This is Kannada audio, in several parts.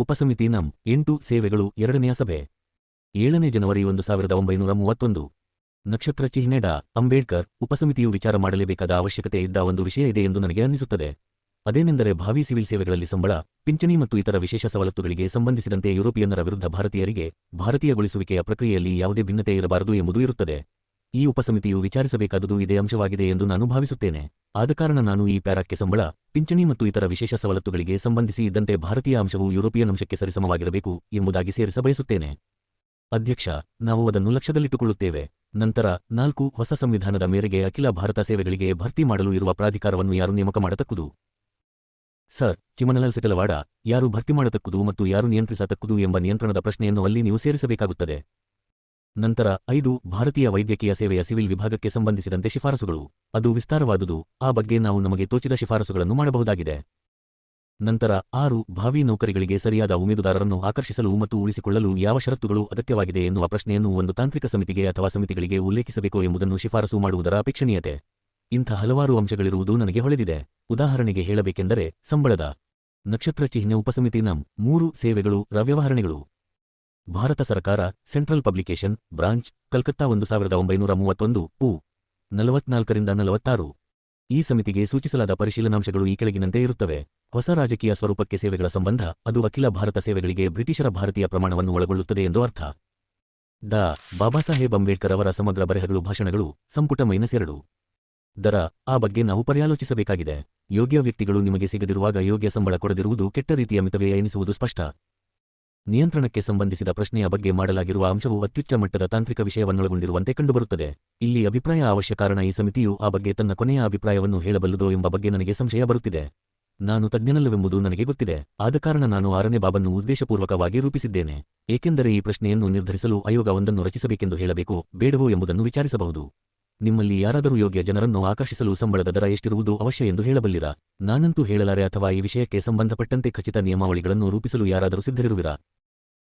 ಉಪಸಮಿತಿ ನಂ ಎಂಟು ಸೇವೆಗಳು ಎರಡನೆಯ ಸಭೆ. ಏಳನೇ ಜನವರಿ ಒಂದು ಸಾವಿರದ ಒಂಬೈನೂರ ಮೂವತ್ತೊಂದು. ನಕ್ಷತ್ರ ಚಿಹ್ನೆ ಅಂಬೇಡ್ಕರ್ ಉಪಸಮಿತಿಯು ವಿಚಾರ ಮಾಡಲೇಬೇಕಾದ ಅವಶ್ಯಕತೆ ಇದ್ದ ಒಂದು ವಿಷಯ ಇದೆ ಎಂದು ನನಗೆ ಅನ್ನಿಸುತ್ತದೆ. ಅದೇನೆಂದರೆ ಭಾವಿ ಸಿವಿಲ್ ಸೇವೆಗಳಲ್ಲಿ ಸಂಬಳ, ಪಿಂಚಣಿ ಮತ್ತು ಇತರ ವಿಶೇಷ ಸವಲತ್ತುಗಳಿಗೆ ಸಂಬಂಧಿಸಿದಂತೆ ಯುರೋಪಿಯನ್ನರ ವಿರುದ್ಧ ಭಾರತೀಯರಿಗೆ ಭಾರತೀಯಗೊಳಿಸುವಿಕೆಯ ಪ್ರಕ್ರಿಯೆಯಲ್ಲಿ ಯಾವುದೇ ಭಿನ್ನತೆ ಇರಬಾರದು ಎಂಬುದು ಇರುತ್ತದೆ. ಈ ಉಪಸಮಿತಿಯು ವಿಚಾರಿಸಬೇಕಾದುದು ಇದೇ ಅಂಶವಾಗಿದೆ ಎಂದು ನಾನು ಭಾವಿಸುತ್ತೇನೆ. ಆದ ಕಾರಣ ನಾನು ಈ ಪ್ಯಾರಾಕ್ಕೆ ಸಂಬಳ, ಪಿಂಚಣಿ ಮತ್ತು ಇತರ ವಿಶೇಷ ಸವಲತ್ತುಗಳಿಗೆ ಸಂಬಂಧಿಸಿ ಇದ್ದಂತೆ ಭಾರತೀಯ ಅಂಶವು ಯುರೋಪಿಯನ್ ಅಂಶಕ್ಕೆ ಸರಿಸಮವಾಗಿರಬೇಕು ಎಂಬುದಾಗಿ ಸೇರಿಸ ಬಯಸುತ್ತೇನೆ. ಅಧ್ಯಕ್ಷ, ನಾವು ಅದನ್ನು ಲಕ್ಷದಲ್ಲಿಟ್ಟುಕೊಳ್ಳುತ್ತೇವೆ ನಂತರ ನಾಲ್ಕು ಹೊಸ ಸಂವಿಧಾನದ ಮೇರೆಗೆ ಅಖಿಲ ಭಾರತ ಸೇವೆಗಳಿಗೆ ಭರ್ತಿ ಮಾಡಲು ಇರುವ ಪ್ರಾಧಿಕಾರವನ್ನು ಯಾರು ನೇಮಕ ಮಾಡತಕ್ಕುದು? ಸರ್, ಚಿಮನಲಾಲ್ ಸೆಟಲವಾಡ, ಯಾರು ಭರ್ತಿ ಮಾಡತಕ್ಕುದು ಮತ್ತು ಯಾರು ನಿಯಂತ್ರಿಸತಕ್ಕುದು ಎಂಬ ನಿಯಂತ್ರಣದ ಪ್ರಶ್ನೆಯನ್ನು ಅಲ್ಲಿ ನೀವು ಸೇರಿಸಬೇಕಾಗುತ್ತದೆ. ನಂತರ ಐದು ಭಾರತೀಯ ವೈದ್ಯಕೀಯ ಸೇವೆಯ ಸಿವಿಲ್ ವಿಭಾಗಕ್ಕೆ ಸಂಬಂಧಿಸಿದಂತೆ ಶಿಫಾರಸುಗಳು. ಅದು ವಿಸ್ತಾರವಾದುದು. ಆ ಬಗ್ಗೆ ನಾವು ನಮಗೆ ತೋಚಿದ ಶಿಫಾರಸುಗಳನ್ನು ಮಾಡಬಹುದಾಗಿದೆ. ನಂತರ ಆರು ಭಾವಿ ನೌಕರಿಗಳಿಗೆ ಸರಿಯಾದ ಉಮೇದುದಾರರನ್ನು ಆಕರ್ಷಿಸಲು ಮತ್ತು ಉಳಿಸಿಕೊಳ್ಳಲು ಯಾವ ಷರತ್ತುಗಳು ಅಗತ್ಯವಾಗಿದೆ ಎನ್ನುವ ಪ್ರಶ್ನೆಯನ್ನು ಒಂದು ತಾಂತ್ರಿಕ ಸಮಿತಿಗೆ ಅಥವಾ ಸಮಿತಿಗಳಿಗೆ ಉಲ್ಲೇಖಿಸಬೇಕು ಎಂಬುದನ್ನು ಶಿಫಾರಸು ಮಾಡುವುದರ ಅಪೇಕ್ಷಣೀಯತೆ. ಇಂಥ ಹಲವಾರು ಅಂಶಗಳಿರುವುದು ನನಗೆ ಹೊಳೆದಿದೆ. ಉದಾಹರಣೆಗೆ ಹೇಳಬೇಕೆಂದರೆ, ಸಂಬಳದ ನಕ್ಷತ್ರ ಚಿಹ್ನೆ ಉಪಸಮಿತಿ ನಂ. ಮೂರು ಸೇವೆಗಳು, ರವ್ಯವಹರಣೆಗಳು. ಭಾರತ ಸರ್ಕಾರ, ಸೆಂಟ್ರಲ್ ಪಬ್ಲಿಕೇಶನ್ ಬ್ರಾಂಚ್, ಕಲ್ಕತ್ತಾ ಒಂದು ಸಾವಿರದ ಒಂಬೈನೂರ ಮೂವತ್ತೊಂದು, ಪು. ನಲವತ್ನಾಲ್ಕರಿಂದ ನಲವತ್ತಾರು. ಈ ಸಮಿತಿಗೆ ಸೂಚಿಸಲಾದ ಪರಿಶೀಲನಾಂಶಗಳು ಈ ಕೆಳಗಿನಂತೆ ಇರುತ್ತವೆ. ಹೊಸ ರಾಜಕೀಯ ಸ್ವರೂಪಕ್ಕೆ ಸೇವೆಗಳ ಸಂಬಂಧ, ಅದು ಅಖಿಲ ಭಾರತ ಸೇವೆಗಳಿಗೆ ಬ್ರಿಟಿಷರ ಭಾರತೀಯ ಪ್ರಮಾಣವನ್ನು ಒಳಗೊಳ್ಳುತ್ತದೆ ಎಂದು ಅರ್ಥ. ದ ಬಾಬಾ ಸಾಹೇಬ್ ಅಂಬೇಡ್ಕರ್ ಅವರ ಸಮಗ್ರ ಬರೆಹಗಳು ಭಾಷಣಗಳು, ಸಂಪುಟ ಮೈನಸ್ ಎರಡು. ದರ, ಆ ಬಗ್ಗೆ ನಾವು ಪರ್ಯಾಲೋಚಿಸಬೇಕಾಗಿದೆ. ಯೋಗ್ಯ ವ್ಯಕ್ತಿಗಳು ನಿಮಗೆ ಸಿಗದಿರುವಾಗ ಯೋಗ್ಯ ಸಂಬಳ ಕೊಡದಿರುವುದು ಕೆಟ್ಟ ರೀತಿಯ ಮಿತವ್ಯಯ ಎನಿಸುವುದು ಸ್ಪಷ್ಟ. ನಿಯಂತ್ರಣಕ್ಕೆ ಸಂಬಂಧಿಸಿದ ಪ್ರಶ್ನೆಯ ಬಗ್ಗೆ ಮಾಡಲಾಗಿರುವ ಅಂಶವು ಅತ್ಯುಚ್ಚ ಮಟ್ಟದ ತಾಂತ್ರಿಕ ವಿಷಯವನ್ನೊಳಗೊಂಡಿರುವಂತೆ ಕಂಡುಬರುತ್ತದೆ. ಇಲ್ಲಿ ಅಭಿಪ್ರಾಯ ಅವಶ್ಯ ಕಾರಣ ಈ ಸಮಿತಿಯು ಆ ಬಗ್ಗೆ ತನ್ನ ಕೊನೆಯ ಅಭಿಪ್ರಾಯವನ್ನು ಹೇಳಬಲ್ಲುದೋ ಎಂಬ ಬಗ್ಗೆ ನನಗೆ ಸಂಶಯ ಬರುತ್ತಿದೆ. ನಾನು ತಜ್ಞನಲ್ಲವೆಂಬುದು ನನಗೆ ಗೊತ್ತಿದೆ. ಆದ ಕಾರಣ ನಾನು ಆರನೇ ಬಾಬನ್ನು ಉದ್ದೇಶಪೂರ್ವಕವಾಗಿ ರೂಪಿಸಿದ್ದೇನೆ. ಏಕೆಂದರೆ ಈ ಪ್ರಶ್ನೆಯನ್ನು ನಿರ್ಧರಿಸಲು ಆಯೋಗ ಒಂದನ್ನು ರಚಿಸಬೇಕೆಂದು ಹೇಳಬೇಕು, ಬೇಡವೋ ಎಂಬುದನ್ನು ವಿಚಾರಿಸಬಹುದು. ನಿಮ್ಮಲ್ಲಿ ಯಾರಾದರೂ ಯೋಗ್ಯ ಜನರನ್ನು ಆಕರ್ಷಿಸಲು ಸಂಬಳದ ದರ ಎಷ್ಟಿರುವುದು ಅವಶ್ಯ ಎಂದು ಹೇಳಬಲ್ಲಿರ? ನಾನಂತೂ ಹೇಳಲಾರೆ ಅಥವಾ ಈ ವಿಷಯಕ್ಕೆ ಸಂಬಂಧಪಟ್ಟಂತೆ ಖಚಿತ ನಿಯಮಾವಳಿಗಳನ್ನು ರೂಪಿಸಲು ಯಾರಾದರೂ ಸಿದ್ಧರಿರುವಿರಾ?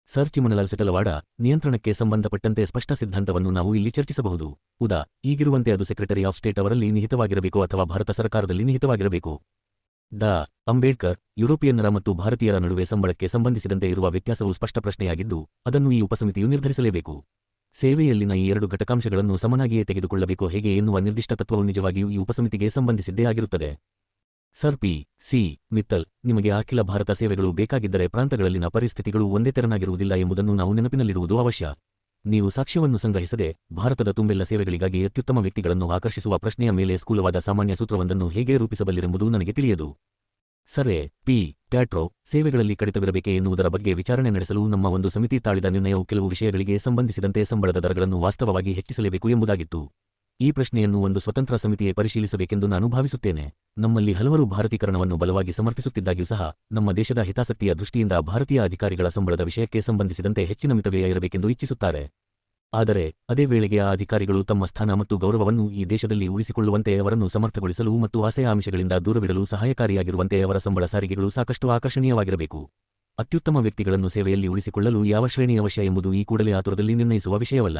ಸರ್ ಚಿಮನಲಾಲ್ ಸೆಟಲವಾಡ ನಿಯಂತ್ರಣಕ್ಕೆ ಸಂಬಂಧಪಟ್ಟಂತೆ ಸ್ಪಷ್ಟ ಸಿದ್ಧಾಂತವನ್ನು ನಾವು ಇಲ್ಲಿ ಚರ್ಚಿಸಬಹುದು. ಉದಾ, ಈಗಿರುವಂತೆ ಅದು ಸೆಕ್ರೆಟರಿ ಆಫ್ ಸ್ಟೇಟ್ ಅವರಲ್ಲಿ ನಿಹಿತವಾಗಿರಬೇಕು ಅಥವಾ ಭಾರತ ಸರ್ಕಾರದಲ್ಲಿ ನಿಹಿತವಾಗಿರಬೇಕು. ಡಾ, ಅಂಬೇಡ್ಕರ್, ಯುರೋಪಿಯನ್ನರ ಮತ್ತು ಭಾರತೀಯರ ನಡುವೆ ಸಂಬಳಕ್ಕೆ ಸಂಬಂಧಿಸಿದಂತೆ ಇರುವ ವ್ಯತ್ಯಾಸವು ಸ್ಪಷ್ಟ ಪ್ರಶ್ನೆಯಾಗಿದ್ದು, ಅದನ್ನು ಈ ಉಪಸಮಿತಿಯು ನಿರ್ಧರಿಸಲೇಬೇಕು. ಸೇವೆಯಲ್ಲಿನ ಈ ಎರಡು ಘಟಕಾಂಶಗಳನ್ನು ಸಮನಾಗಿಯೇ ತೆಗೆದುಕೊಳ್ಳಬೇಕು ಹೇಗೆ ಎನ್ನುವ ನಿರ್ದಿಷ್ಟ ತತ್ವವು ನಿಜವಾಗಿಯೂ ಈ ಉಪಸಮಿತಿಗೆ ಸಂಬಂಧಿಸಿದ್ದೇ ಆಗಿರುತ್ತದೆ. ಸರ್ ಪಿ, ಸಿ ಮಿತ್ತಲ್ ನಿಮಗೆ ಅಖಿಲ ಭಾರತ ಸೇವೆಗಳು ಬೇಕಾಗಿದ್ದರೆ ಪ್ರಾಂತಗಳಲ್ಲಿನ ಪರಿಸ್ಥಿತಿಗಳು ಒಂದೇ ತೆರನಾಗಿರುವುದಿಲ್ಲ ಎಂಬುದನ್ನು ನಾವು ನೆನಪಿನಲ್ಲಿಡುವುದು ಅವಶ್ಯ. ನೀವು ಸಾಕ್ಷ್ಯವನ್ನು ಸಂಗ್ರಹಿಸದೆ ಭಾರತದ ತುಂಬೆಲ್ಲ ಸೇವೆಗಳಿಗಾಗಿ ಅತ್ಯುತ್ತಮ ವ್ಯಕ್ತಿಗಳನ್ನು ಆಕರ್ಷಿಸುವ ಪ್ರಶ್ನೆಯ ಮೇಲೆ ಸ್ಕೂಲವಾದ ಸಾಮಾನ್ಯ ಸೂತ್ರವೊಂದನ್ನು ಹೇಗೆ ರೂಪಿಸಬಲ್ಲಿರೆಂಬುದು ನನಗೆ ತಿಳಿಯದು. ಸರೇ ಪಿ, ಪ್ಯಾಟ್ರೋ, ಸೇವೆಗಳಲ್ಲಿ ಕಡಿತವಿರಬೇಕೆ ಎನ್ನುವುದರ ಬಗ್ಗೆ ವಿಚಾರಣೆ ನಡೆಸಲು ನಮ್ಮ ಒಂದು ಸಮಿತಿ ತಾಳಿದ ನಿರ್ಣಯವು ಕೆಲವು ವಿಷಯಗಳಿಗೆ ಸಂಬಂಧಿಸಿದಂತೆ ಸಂಬಳದ ದರಗಳನ್ನು ವಾಸ್ತವವಾಗಿ ಹೆಚ್ಚಿಸಲೇಬೇಕು ಎಂಬುದಾಗಿತ್ತು. ಈ ಪ್ರಶ್ನೆಯನ್ನು ಒಂದು ಸ್ವತಂತ್ರ ಸಮಿತಿಯೇ ಪರಿಶೀಲಿಸಬೇಕೆಂದು ನಾನು ಭಾವಿಸುತ್ತೇನೆ. ನಮ್ಮಲ್ಲಿ ಹಲವರು ಭಾರತೀಕರಣವನ್ನು ಬಲವಾಗಿ ಸಮರ್ಥಿಸುತ್ತಿದ್ದಾಗ್ಯೂ ಸಹ, ನಮ್ಮ ದೇಶದ ಹಿತಾಸಕ್ತಿಯ ದೃಷ್ಟಿಯಿಂದ ಭಾರತೀಯ ಅಧಿಕಾರಿಗಳ ಸಂಬಳದ ವಿಷಯಕ್ಕೆ ಸಂಬಂಧಿಸಿದಂತೆ ಹೆಚ್ಚಿನ ಮಿತವ್ಯಯ ಇರಬೇಕೆಂದು ಇಚ್ಛಿಸುತ್ತಾರೆ. ಆದರೆ, ಅದೇ ವೇಳೆಗೆ ಆ ಅಧಿಕಾರಿಗಳು ತಮ್ಮ ಸ್ಥಾನ ಮತ್ತು ಗೌರವವನ್ನು ಈ ದೇಶದಲ್ಲಿ ಉಳಿಸಿಕೊಳ್ಳುವಂತೆ ಅವರನ್ನು ಸಮರ್ಥಗೊಳಿಸಲು ಮತ್ತು ಆಸೆಯ ಆಮಿಷಗಳಿಂದ ದೂರವಿಡಲು ಸಹಾಯಕಾರಿಯಾಗಿರುವಂತೆ ಅವರ ಸಂಬಳ ಸಾರಿಗೆಗಳು ಸಾಕಷ್ಟು ಆಕರ್ಷಣೀಯವಾಗಿರಬೇಕು. ಅತ್ಯುತ್ತಮ ವ್ಯಕ್ತಿಗಳನ್ನು ಸೇವೆಯಲ್ಲಿ ಉಳಿಸಿಕೊಳ್ಳಲು ಯಾವ ಶ್ರೇಣಿ ಅವಶ್ಯ ಎಂಬುದು ಈ ಕೂಡಲೇ ಆತುರದಲ್ಲಿ ನಿರ್ಣಯಿಸುವ ವಿಷಯವಲ್ಲ.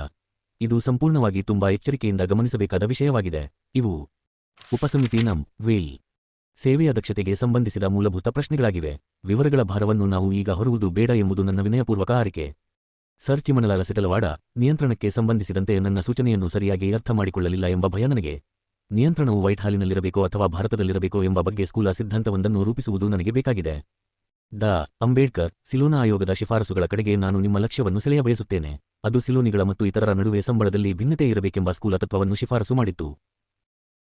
ಇದು ಸಂಪೂರ್ಣವಾಗಿ ತುಂಬಾ ಎಚ್ಚರಿಕೆಯಿಂದ ಗಮನಿಸಬೇಕಾದ ವಿಷಯವಾಗಿದೆ. ಇವು ಉಪಸಮಿತಿ ನಂ ವೇಲ್, ಸೇವೆಯ ದಕ್ಷತೆಗೆ ಸಂಬಂಧಿಸಿದ ಮೂಲಭೂತ ಪ್ರಶ್ನೆಗಳಾಗಿವೆ. ವಿವರಗಳ ಭಾರವನ್ನು ನಾವು ಈಗ ಹೊರುವುದು ಬೇಡ ಎಂಬುದು ನನ್ನ ವಿನಯಪೂರ್ವಕ ಆರಿಕೆ ಸರ್ ಚಿಮನಲಾಲ ಸೆಟಲವಾಡ, ನಿಯಂತ್ರಣಕ್ಕೆ ಸಂಬಂಧಿಸಿದಂತೆ ನನ್ನ ಸೂಚನೆಯನ್ನು ಸರಿಯಾಗಿ ಅರ್ಥ ಮಾಡಿಕೊಳ್ಳಲಿಲ್ಲ ಎಂಬ ಭಯ ನನಗೆ. ನಿಯಂತ್ರಣವು ವೈಟ್ ಹಾಲಿನಲ್ಲಿರಬೇಕೋ ಅಥವಾ ಭಾರತದಲ್ಲಿರಬೇಕೋ ಎಂಬ ಬಗ್ಗೆ ಸ್ಕೂಲ ಸಿದ್ಧಾಂತವೊಂದನ್ನು ರೂಪಿಸುವುದು ನನಗೆ ಬೇಕಾಗಿದೆ. ಡಾ. ಅಂಬೇಡ್ಕರ್, ಸಿಲೋನಾ ಆಯೋಗದ ಶಿಫಾರಸುಗಳ ಕಡೆಗೆ ನಾನು ನಿಮ್ಮ ಲಕ್ಷ್ಯವನ್ನು ಸೆಳೆಯ ಬಯಸುತ್ತೇನೆ. ಅದು ಸಿಲೋನಿಗಳ ಮತ್ತು ಇತರರ ನಡುವೆ ಸಂಬಳದಲ್ಲಿ ಭಿನ್ನತೆ ಇರಬೇಕೆಂಬ ಸ್ಕೂಲ ತತ್ವವನ್ನು ಶಿಫಾರಸು ಮಾಡಿತ್ತು.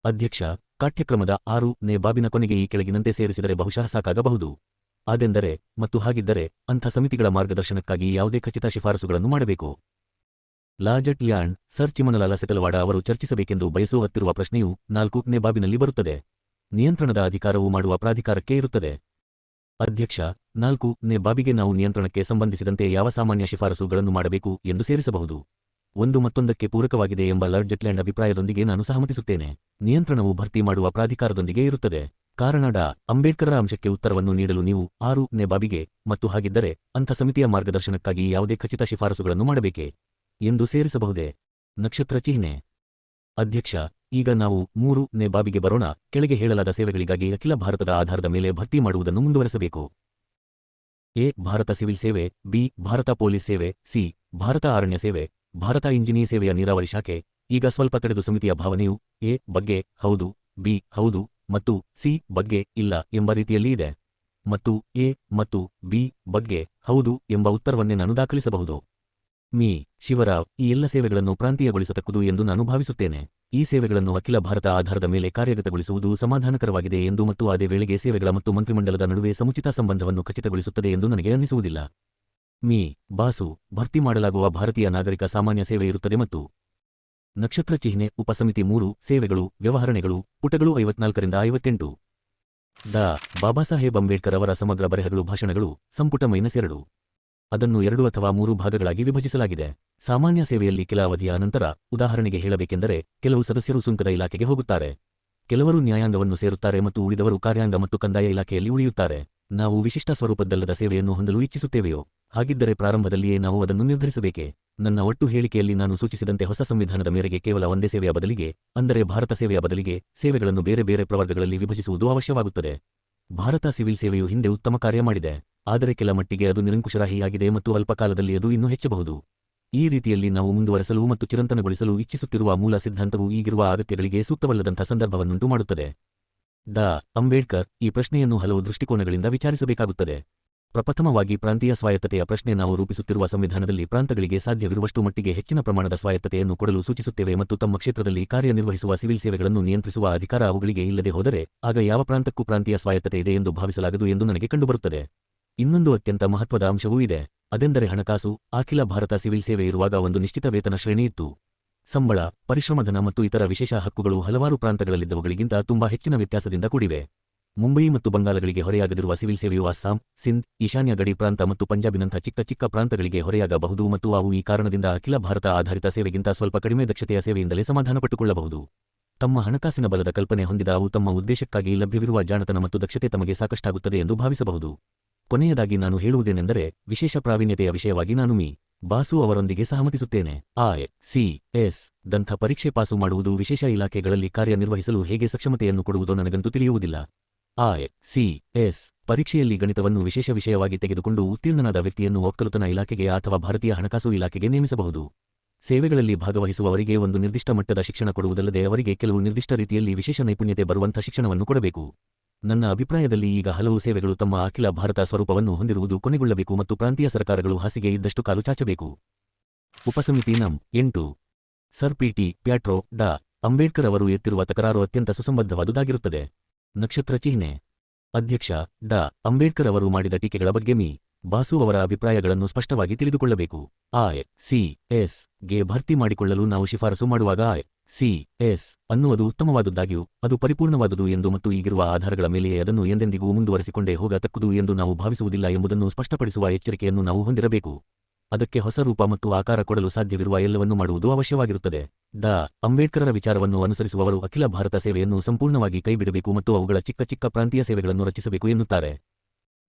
ಅಧ್ಯಕ್ಷ, ಕಾಠ್ಯಕ್ರಮದ ಆರು ನೇ ಬಾಬಿನ ಕೊನೆಗೆ ಈ ಕೆಳಗಿನಂತೆ ಸೇರಿಸಿದರೆ ಬಹುಶಃ ಸಾಕಾಗಬಹುದು. ಅದೆಂದರೆ, ಮತ್ತು ಹಾಗಿದ್ದರೆ, ಅಂಥ ಸಮಿತಿಗಳ ಮಾರ್ಗದರ್ಶನಕ್ಕಾಗಿ ಯಾವುದೇ ಖಚಿತ ಶಿಫಾರಸುಗಳನ್ನು ಮಾಡಬೇಕು. ಲಾಜಟ್ ಲ್ಯಾಂಡ್, ಸರ್ ಚಿಮನಲಾಲ ಸೆತಲವಾಡ ಅವರು ಚರ್ಚಿಸಬೇಕೆಂದು ಬಯಸುವತ್ತಿರುವ ಪ್ರಶ್ನೆಯು ನಾಲ್ಕು ನೇ ಬಾಬಿನಲ್ಲಿ ಬರುತ್ತದೆ. ನಿಯಂತ್ರಣದ ಅಧಿಕಾರವು ಮಾಡುವ ಪ್ರಾಧಿಕಾರಕ್ಕೆ ಇರುತ್ತದೆ. ಅಧ್ಯಕ್ಷ, ನಾಲ್ಕು, ನೇ ಬಾಬಿಗೆ ನಾವು ನಿಯಂತ್ರಣಕ್ಕೆ ಸಂಬಂಧಿಸಿದಂತೆ ಯಾವ ಸಾಮಾನ್ಯ ಶಿಫಾರಸುಗಳನ್ನು ಮಾಡಬೇಕು ಎಂದು ಸೇರಿಸಬಹುದು? ಒಂದು ಮತ್ತೊಂದಕ್ಕೆ ಪೂರಕವಾಗಿದೆ ಎಂಬ ಲಾರ್ಡ್ ಜಕ್ಲ್ಯಾಂಡ್ ಅಭಿಪ್ರಾಯದೊಂದಿಗೆ ನಾನು ಸಹಮತಿಸುತ್ತೇನೆ. ನಿಯಂತ್ರಣವು ಭರ್ತಿ ಮಾಡುವ ಪ್ರಾಧಿಕಾರದೊಂದಿಗೆ ಇರುತ್ತದೆ. ಕಾರಣ ಡಾ. ಅಂಬೇಡ್ಕರರ ಅಂಶಕ್ಕೆ ಉತ್ತರವನ್ನು ನೀಡಲು ನೀವು ಆರು, ನೇ ಬಾಬಿಗೆ ಮತ್ತು ಹಾಗಿದ್ದರೆ ಅಂಥ ಸಮಿತಿಯ ಮಾರ್ಗದರ್ಶನಕ್ಕಾಗಿ ಯಾವುದೇ ಖಚಿತ ಶಿಫಾರಸುಗಳನ್ನು ಮಾಡಬೇಕೆ? ಎಂದು ಸೇರಿಸಬಹುದೇ? ನಕ್ಷತ್ರ ಚಿಹ್ನೆ. ಅಧ್ಯಕ್ಷ ಈಗ ನಾವು ಮೂರು ನೇ ಬಾಬಿಗೆ ಬರೋಣ. ಕೆಳಗೆ ಹೇಳಲಾದ ಸೇವೆಗಳಿಗಾಗಿ ಅಖಿಲ ಭಾರತದ ಆಧಾರದ ಮೇಲೆ ಭರ್ತಿ ಮಾಡುವುದನ್ನು ಮುಂದುವರೆಸಬೇಕು. ಎ. ಭಾರತ ಸಿವಿಲ್ ಸೇವೆ, ಬಿ. ಭಾರತ ಪೊಲೀಸ್ ಸೇವೆ, ಸಿ. ಭಾರತ ಅರಣ್ಯ ಸೇವೆ, ಭಾರತ ಇಂಜಿನಿಯರ್ ಸೇವೆಯ ನೀರಾವರಿ ಶಾಖೆ. ಈಗ ಸ್ವಲ್ಪ ತಡೆದು ಸಮಿತಿಯ ಭಾವನೆಯು ಎ. ಬಗ್ಗೆ ಹೌದು, ಬಿ. ಹೌದು ಮತ್ತು ಸಿ. ಬಗ್ಗೆ ಇಲ್ಲ ಎಂಬ ರೀತಿಯಲ್ಲಿ ಇದೆ. ಮತ್ತು ಎ. ಮತ್ತು ಬಿ. ಬಗ್ಗೆ ಹೌದು ಎಂಬ ಉತ್ತರವನ್ನೇ ನಾನು ದಾಖಲಿಸಬಹುದು. ಮೀ ಶಿವರಾವ್ ಈ ಎಲ್ಲ ಸೇವೆಗಳನ್ನು ಪ್ರಾಂತೀಯಗೊಳಿಸತಕ್ಕದು ಎಂದು ನಾನು ಭಾವಿಸುತ್ತೇನೆ. ಈ ಸೇವೆಗಳನ್ನು ಅಖಿಲ ಭಾರತ ಆಧಾರದ ಮೇಲೆ ಕಾರ್ಯಗತಗೊಳಿಸುವುದು ಸಮಾಧಾನಕರವಾಗಿದೆ ಎಂದು ಮತ್ತು ಅದೇ ವೇಳೆಗೆ ಸೇವೆಗಳ ಮತ್ತು ಮಂತ್ರಿಮಂಡಲದ ನಡುವೆ ಸಮುಚಿತ ಸಂಬಂಧವನ್ನು ಖಚಿತಗೊಳಿಸುತ್ತದೆ ಎಂದು ನನಗೆ ಅನ್ನಿಸುವುದಿಲ್ಲ. ಮೀ, ಬಾಸು, ಭರ್ತಿ ಮಾಡಲಾಗುವ ಭಾರತೀಯ ನಾಗರಿಕ ಸಾಮಾನ್ಯ ಸೇವೆ ಇರುತ್ತದೆ ಮತ್ತು ನಕ್ಷತ್ರ ಚಿಹ್ನೆ, ಉಪಸಮಿತಿ ಮೂರು, ಸೇವೆಗಳು, ವ್ಯವಹರಣೆಗಳು, ಪುಟಗಳು ಐವತ್ನಾಲ್ಕರಿಂದ ಐವತ್ತೆಂಟು. ಡಾ. ಬಾಬಾಸಾಹೇಬ್ ಅಂಬೇಡ್ಕರ್ ಅವರ ಸಮಗ್ರ ಬರೆಹಗಳು ಭಾಷಣಗಳು, ಸಂಪುಟ ಮೈನಸ್ ಎರಡು. ಅದನ್ನು ಎರಡು ಅಥವಾ ಮೂರು ಭಾಗಗಳಾಗಿ ವಿಭಜಿಸಲಾಗಿದೆ. ಸಾಮಾನ್ಯ ಸೇವೆಯಲ್ಲಿ ಕೆಲ ಅವಧಿಯ ನಂತರ ಉದಾಹರಣೆಗೆ ಹೇಳಬೇಕೆಂದರೆ ಕೆಲವು ಸದಸ್ಯರು ಸುಂಕದ ಇಲಾಖೆಗೆ ಹೋಗುತ್ತಾರೆ. ಕೆಲವರು ನ್ಯಾಯಾಂಗವನ್ನು ಸೇರುತ್ತಾರೆ ಮತ್ತು ಉಳಿದವರು ಕಾರ್ಯಾಂಗ ಮತ್ತು ಕಂದಾಯ ಇಲಾಖೆಯಲ್ಲಿ ಉಳಿಯುತ್ತಾರೆ. ನಾವು ವಿಶಿಷ್ಟ ಸ್ವರೂಪದ್ದಲ್ಲದ ಸೇವೆಯನ್ನು ಹೊಂದಲು ಇಚ್ಛಿಸುತ್ತೇವೆಯೋ? ಹಾಗಿದ್ದರೆ ಪ್ರಾರಂಭದಲ್ಲಿಯೇ ನಾವು ಅದನ್ನು ನಿರ್ಧರಿಸಬೇಕೆ? ನನ್ನ ಒಟ್ಟು ಹೇಳಿಕೆಯಲ್ಲಿ ನಾನು ಸೂಚಿಸಿದಂತೆ ಹೊಸ ಸಂವಿಧಾನದ ಮೇರೆಗೆ ಕೇವಲ ಒಂದೇ ಸೇವೆಯ ಬದಲಿಗೆ, ಅಂದರೆ ಭಾರತ ಸೇವೆಯ ಬದಲಿಗೆ, ಸೇವೆಗಳನ್ನು ಬೇರೆ ಬೇರೆ ಪ್ರವರ್ಗಗಳಲ್ಲಿ ವಿಭಜಿಸುವುದು ಅವಶ್ಯವಾಗುತ್ತದೆ. ಭಾರತ ಸಿವಿಲ್ ಸೇವೆಯು ಹಿಂದೆ ಉತ್ತಮ ಕಾರ್ಯ ಮಾಡಿದೆ. ಆದರೆ ಕೆಲ ಮಟ್ಟಿಗೆ ಅದು ನಿರಂಕುಶರಾಹಿಯಾಗಿದೆ ಮತ್ತು ಅಲ್ಪಕಾಲದಲ್ಲಿ ಅದು ಇನ್ನೂ ಹೆಚ್ಚಬಹುದು. ಈ ರೀತಿಯಲ್ಲಿ ನಾವು ಮುಂದುವರೆಸಲು ಮತ್ತು ಚಿರಂತನಗೊಳಿಸಲು ಇಚ್ಛಿಸುತ್ತಿರುವ ಮೂಲ ಸಿದ್ಧಾಂತವು ಈಗಿರುವ ಅಗತ್ಯಗಳಿಗೆ ಸೂಕ್ತವಲ್ಲದಂಥ ಸಂದರ್ಭವನ್ನುಂಟು ಮಾಡುತ್ತದೆ. ಡಾ. ಅಂಬೇಡ್ಕರ್ ಈ ಪ್ರಶ್ನೆಯನ್ನು ಹಲವು ದೃಷ್ಟಿಕೋನಗಳಿಂದ ವಿಚಾರಿಸಬೇಕಾಗುತ್ತದೆ. ಪ್ರಪ್ರಥಮವಾಗಿ ಪ್ರಾಂತೀಯ ಸ್ವಾಯತ್ತತೆಯ ಪ್ರಶ್ನೆ ನಾವು ರೂಪಿಸುತ್ತಿರುವ ಸಂವಿಧಾನದಲ್ಲಿ ಪ್ರಾಂತಗಳಿಗೆ ಸಾಧ್ಯವಿರುವಷ್ಟು ಮಟ್ಟಿಗೆ ಹೆಚ್ಚಿನ ಪ್ರಮಾಣದ ಸ್ವಾಯತ್ತತೆಯನ್ನು ಕೊಡಲು ಸೂಚಿಸುತ್ತೇವೆ ಮತ್ತು ತಮ್ಮ ಕ್ಷೇತ್ರದಲ್ಲಿ ಕಾರ್ಯನಿರ್ವಹಿಸುವ ಸಿವಿಲ್ ಸೇವೆಗಳನ್ನು ನಿಯಂತ್ರಿಸುವ ಅಧಿಕಾರ ಅವುಗಳಿಗೆ ಇಲ್ಲದೆ ಹೋದರೆ, ಆಗ ಯಾವ ಪ್ರಾಂತಕ್ಕೂ ಪ್ರಾಂತೀಯ ಸ್ವಾಯತ್ತತೆ ಇದೆ ಎಂದು ಭಾವಿಸಲಾಗದು ಎಂದು ನನಗೆ ಕಂಡುಬರುತ್ತದೆ. ಇನ್ನೊಂದು ಅತ್ಯಂತ ಮಹತ್ವದ ಅಂಶವೂ ಇದೆ. ಅದೆಂದರೆ ಹಣಕಾಸು, ಅಖಿಲ ಭಾರತ ಸಿವಿಲ್ ಸೇವೆ ಇರುವಾಗ ಒಂದು ನಿಶ್ಚಿತ ವೇತನ ಶ್ರೇಣಿ ಇತ್ತು. ಸಂಬಳ ಪರಿಶ್ರಮಧನ ಮತ್ತು ಇತರ ವಿಶೇಷ ಹಕ್ಕುಗಳು ಹಲವಾರು ಪ್ರಾಂತಗಳಲ್ಲಿದ್ದವುಗಳಿಗಿಂತ ತುಂಬಾ ಹೆಚ್ಚಿನ ವ್ಯತ್ಯಾಸದಿಂದ ಕೂಡಿವೆ. ಮುಂಬಯಿ ಮತ್ತು ಬಂಗಾಲಗಳಿಗೆ ಹೊರೆಯಾಗದಿರುವ ಸಿವಿಲ್ ಸೇವೆಯು ಅಸ್ಸಾಂ, ಸಿಂಧ್, ಈಶಾನ್ಯ ಗಡಿ ಪ್ರಾಂತ ಮತ್ತು ಪಂಜಾಬಿನಂಥ ಚಿಕ್ಕ ಚಿಕ್ಕ ಪ್ರಾಂತಗಳಿಗೆ ಹೊರೆಯಾಗಬಹುದು ಮತ್ತು ಅವು ಈ ಕಾರಣದಿಂದ ಅಖಿಲ ಭಾರತ ಆಧಾರಿತ ಸೇವೆಗಿಂತ ಸ್ವಲ್ಪ ಕಡಿಮೆ ದಕ್ಷತೆಯ ಸೇವೆಯಿಂದಲೇ ಸಮಾಧಾನಪಟ್ಟುಕೊಳ್ಳಬಹುದು. ತಮ್ಮ ಹಣಕಾಸಿನ ಬಲದ ಕಲ್ಪನೆ ಹೊಂದಿದ ಅವು ತಮ್ಮ ಉದ್ದೇಶಕ್ಕಾಗಿ ಲಭ್ಯವಿರುವ ಜಾಣತನ ಮತ್ತು ದಕ್ಷತೆ ತಮಗೆ ಸಾಕಷ್ಟಾಗುತ್ತದೆ ಎಂದು ಭಾವಿಸಬಹುದು. ಕೊನೆಯದಾಗಿ ನಾನು ಹೇಳುವುದೇನೆಂದರೆ, ವಿಶೇಷ ಪ್ರಾವೀಣ್ಯತೆಯ ವಿಷಯವಾಗಿ ನಾನು ಮೀ. ಬಾಸು ಅವರೊಂದಿಗೆ ಸಹಮತಿಸುತ್ತೇನೆ. ಆಯ್ ಸಿ, ಎಸ್, ದಂಥ ಪರೀಕ್ಷೆ ಪಾಸು ಮಾಡುವುದು ವಿಶೇಷ ಇಲಾಖೆಗಳಲ್ಲಿ ಕಾರ್ಯನಿರ್ವಹಿಸಲು ಹೇಗೆ ಸಕ್ಷಮತೆಯನ್ನು ಕೊಡುವುದೋ ನನಗಂತೂ ತಿಳಿಯುವುದಿಲ್ಲ. ಆಯ್ ಸಿ, ಎಸ್, ಪರೀಕ್ಷೆಯಲ್ಲಿ ಗಣಿತವನ್ನು ವಿಶೇಷ ವಿಷಯವಾಗಿ ತೆಗೆದುಕೊಂಡು ಉತ್ತೀರ್ಣನಾದ ವ್ಯಕ್ತಿಯನ್ನು ಒಕ್ಕಲುತನ ಇಲಾಖೆಗೆ ಅಥವಾ ಭಾರತೀಯ ಹಣಕಾಸು ಇಲಾಖೆಗೆ ನೇಮಿಸಬಹುದು. ಸೇವೆಗಳಲ್ಲಿ ಭಾಗವಹಿಸುವವರಿಗೆ ಒಂದು ನಿರ್ದಿಷ್ಟ ಮಟ್ಟದ ಶಿಕ್ಷಣ ಕೊಡುವುದಲ್ಲದೆ ಅವರಿಗೆ ಕೆಲವು ನಿರ್ದಿಷ್ಟ ರೀತಿಯಲ್ಲಿ ವಿಶೇಷ ನೈಪುಣ್ಯತೆ ಬರುವಂಥ ಶಿಕ್ಷಣವನ್ನು ಕೊಡಬೇಕು. ನನ್ನ ಅಭಿಪ್ರಾಯದಲ್ಲಿ ಈಗ ಹಲವು ಸೇವೆಗಳು ತಮ್ಮ ಅಖಿಲ ಭಾರತ ಸ್ವರೂಪವನ್ನು ಹೊಂದಿರುವುದು ಕೊನೆಗೊಳ್ಳಬೇಕು ಮತ್ತು ಪ್ರಾಂತೀಯ ಸರ್ಕಾರಗಳು ಹಾಸಿಗೆ ಇದ್ದಷ್ಟು ಕಾಲು ಚಾಚಬೇಕು. ಉಪಸಮಿತಿ ನಂ. ಎಂಟು. Sir PT Patro. ಡಾ. ಅಂಬೇಡ್ಕರ್ ಅವರು ಎತ್ತಿರುವ ತಕರಾರು ಅತ್ಯಂತ ಸುಸಂಬದ್ಧವಾದುದಾಗಿರುತ್ತದೆ ನಕ್ಷತ್ರ ಚಿಹ್ನೆ. ಅಧ್ಯಕ್ಷ. ಡಾ. ಅಂಬೇಡ್ಕರ್ ಅವರು ಮಾಡಿದ ಟೀಕೆಗಳ ಬಗ್ಗೆ ಮೀ. ಬಾಸು ಅವರ ಅಭಿಪ್ರಾಯಗಳನ್ನು ಸ್ಪಷ್ಟವಾಗಿ ತಿಳಿದುಕೊಳ್ಳಬೇಕು. I C. ಎಸ್. ಗೆ ಭರ್ತಿ ಮಾಡಿಕೊಳ್ಳಲು ನಾವು ಶಿಫಾರಸು ಮಾಡುವಾಗ ಆಯ್ ಸಿ, ಎಸ್ ಅನ್ನುವುದು ಉತ್ತಮವಾದುದ್ದಾಗಿಯೂ ಅದು ಪರಿಪೂರ್ಣವಾದುದು ಎಂದು ಮತ್ತು ಈಗಿರುವ ಆಧಾರಗಳ ಮೇಲೆಯೇ ಅದನ್ನು ಎಂದೆಂದಿಗೂ ಮುಂದುವರೆಸಿಕೊಂಡೇ ಹೋಗತಕ್ಕುದು ಎಂದು ನಾವು ಭಾವಿಸುವುದಿಲ್ಲ ಎಂಬುದನ್ನು ಸ್ಪಷ್ಟಪಡಿಸುವ ಎಚ್ಚರಿಕೆಯನ್ನು ನಾವು ಹೊಂದಿರಬೇಕು. ಅದಕ್ಕೆ ಹೊಸ ರೂಪ ಮತ್ತು ಆಕಾರ ಕೊಡಲು ಸಾಧ್ಯವಿರುವ ಎಲ್ಲವನ್ನೂ ಮಾಡುವುದು ಅವಶ್ಯವಾಗಿರುತ್ತದೆ. ಡಾ. ಅಂಬೇಡ್ಕರರ ವಿಚಾರವನ್ನು ಅನುಸರಿಸುವವರು ಅಖಿಲ ಭಾರತ ಸೇವೆಯನ್ನು ಸಂಪೂರ್ಣವಾಗಿ ಕೈಬಿಡಬೇಕು ಮತ್ತು ಅವುಗಳ ಚಿಕ್ಕ ಚಿಕ್ಕ ಪ್ರಾಂತೀಯ ಸೇವೆಗಳನ್ನು ರಚಿಸಬೇಕು ಎನ್ನುತ್ತಾರೆ.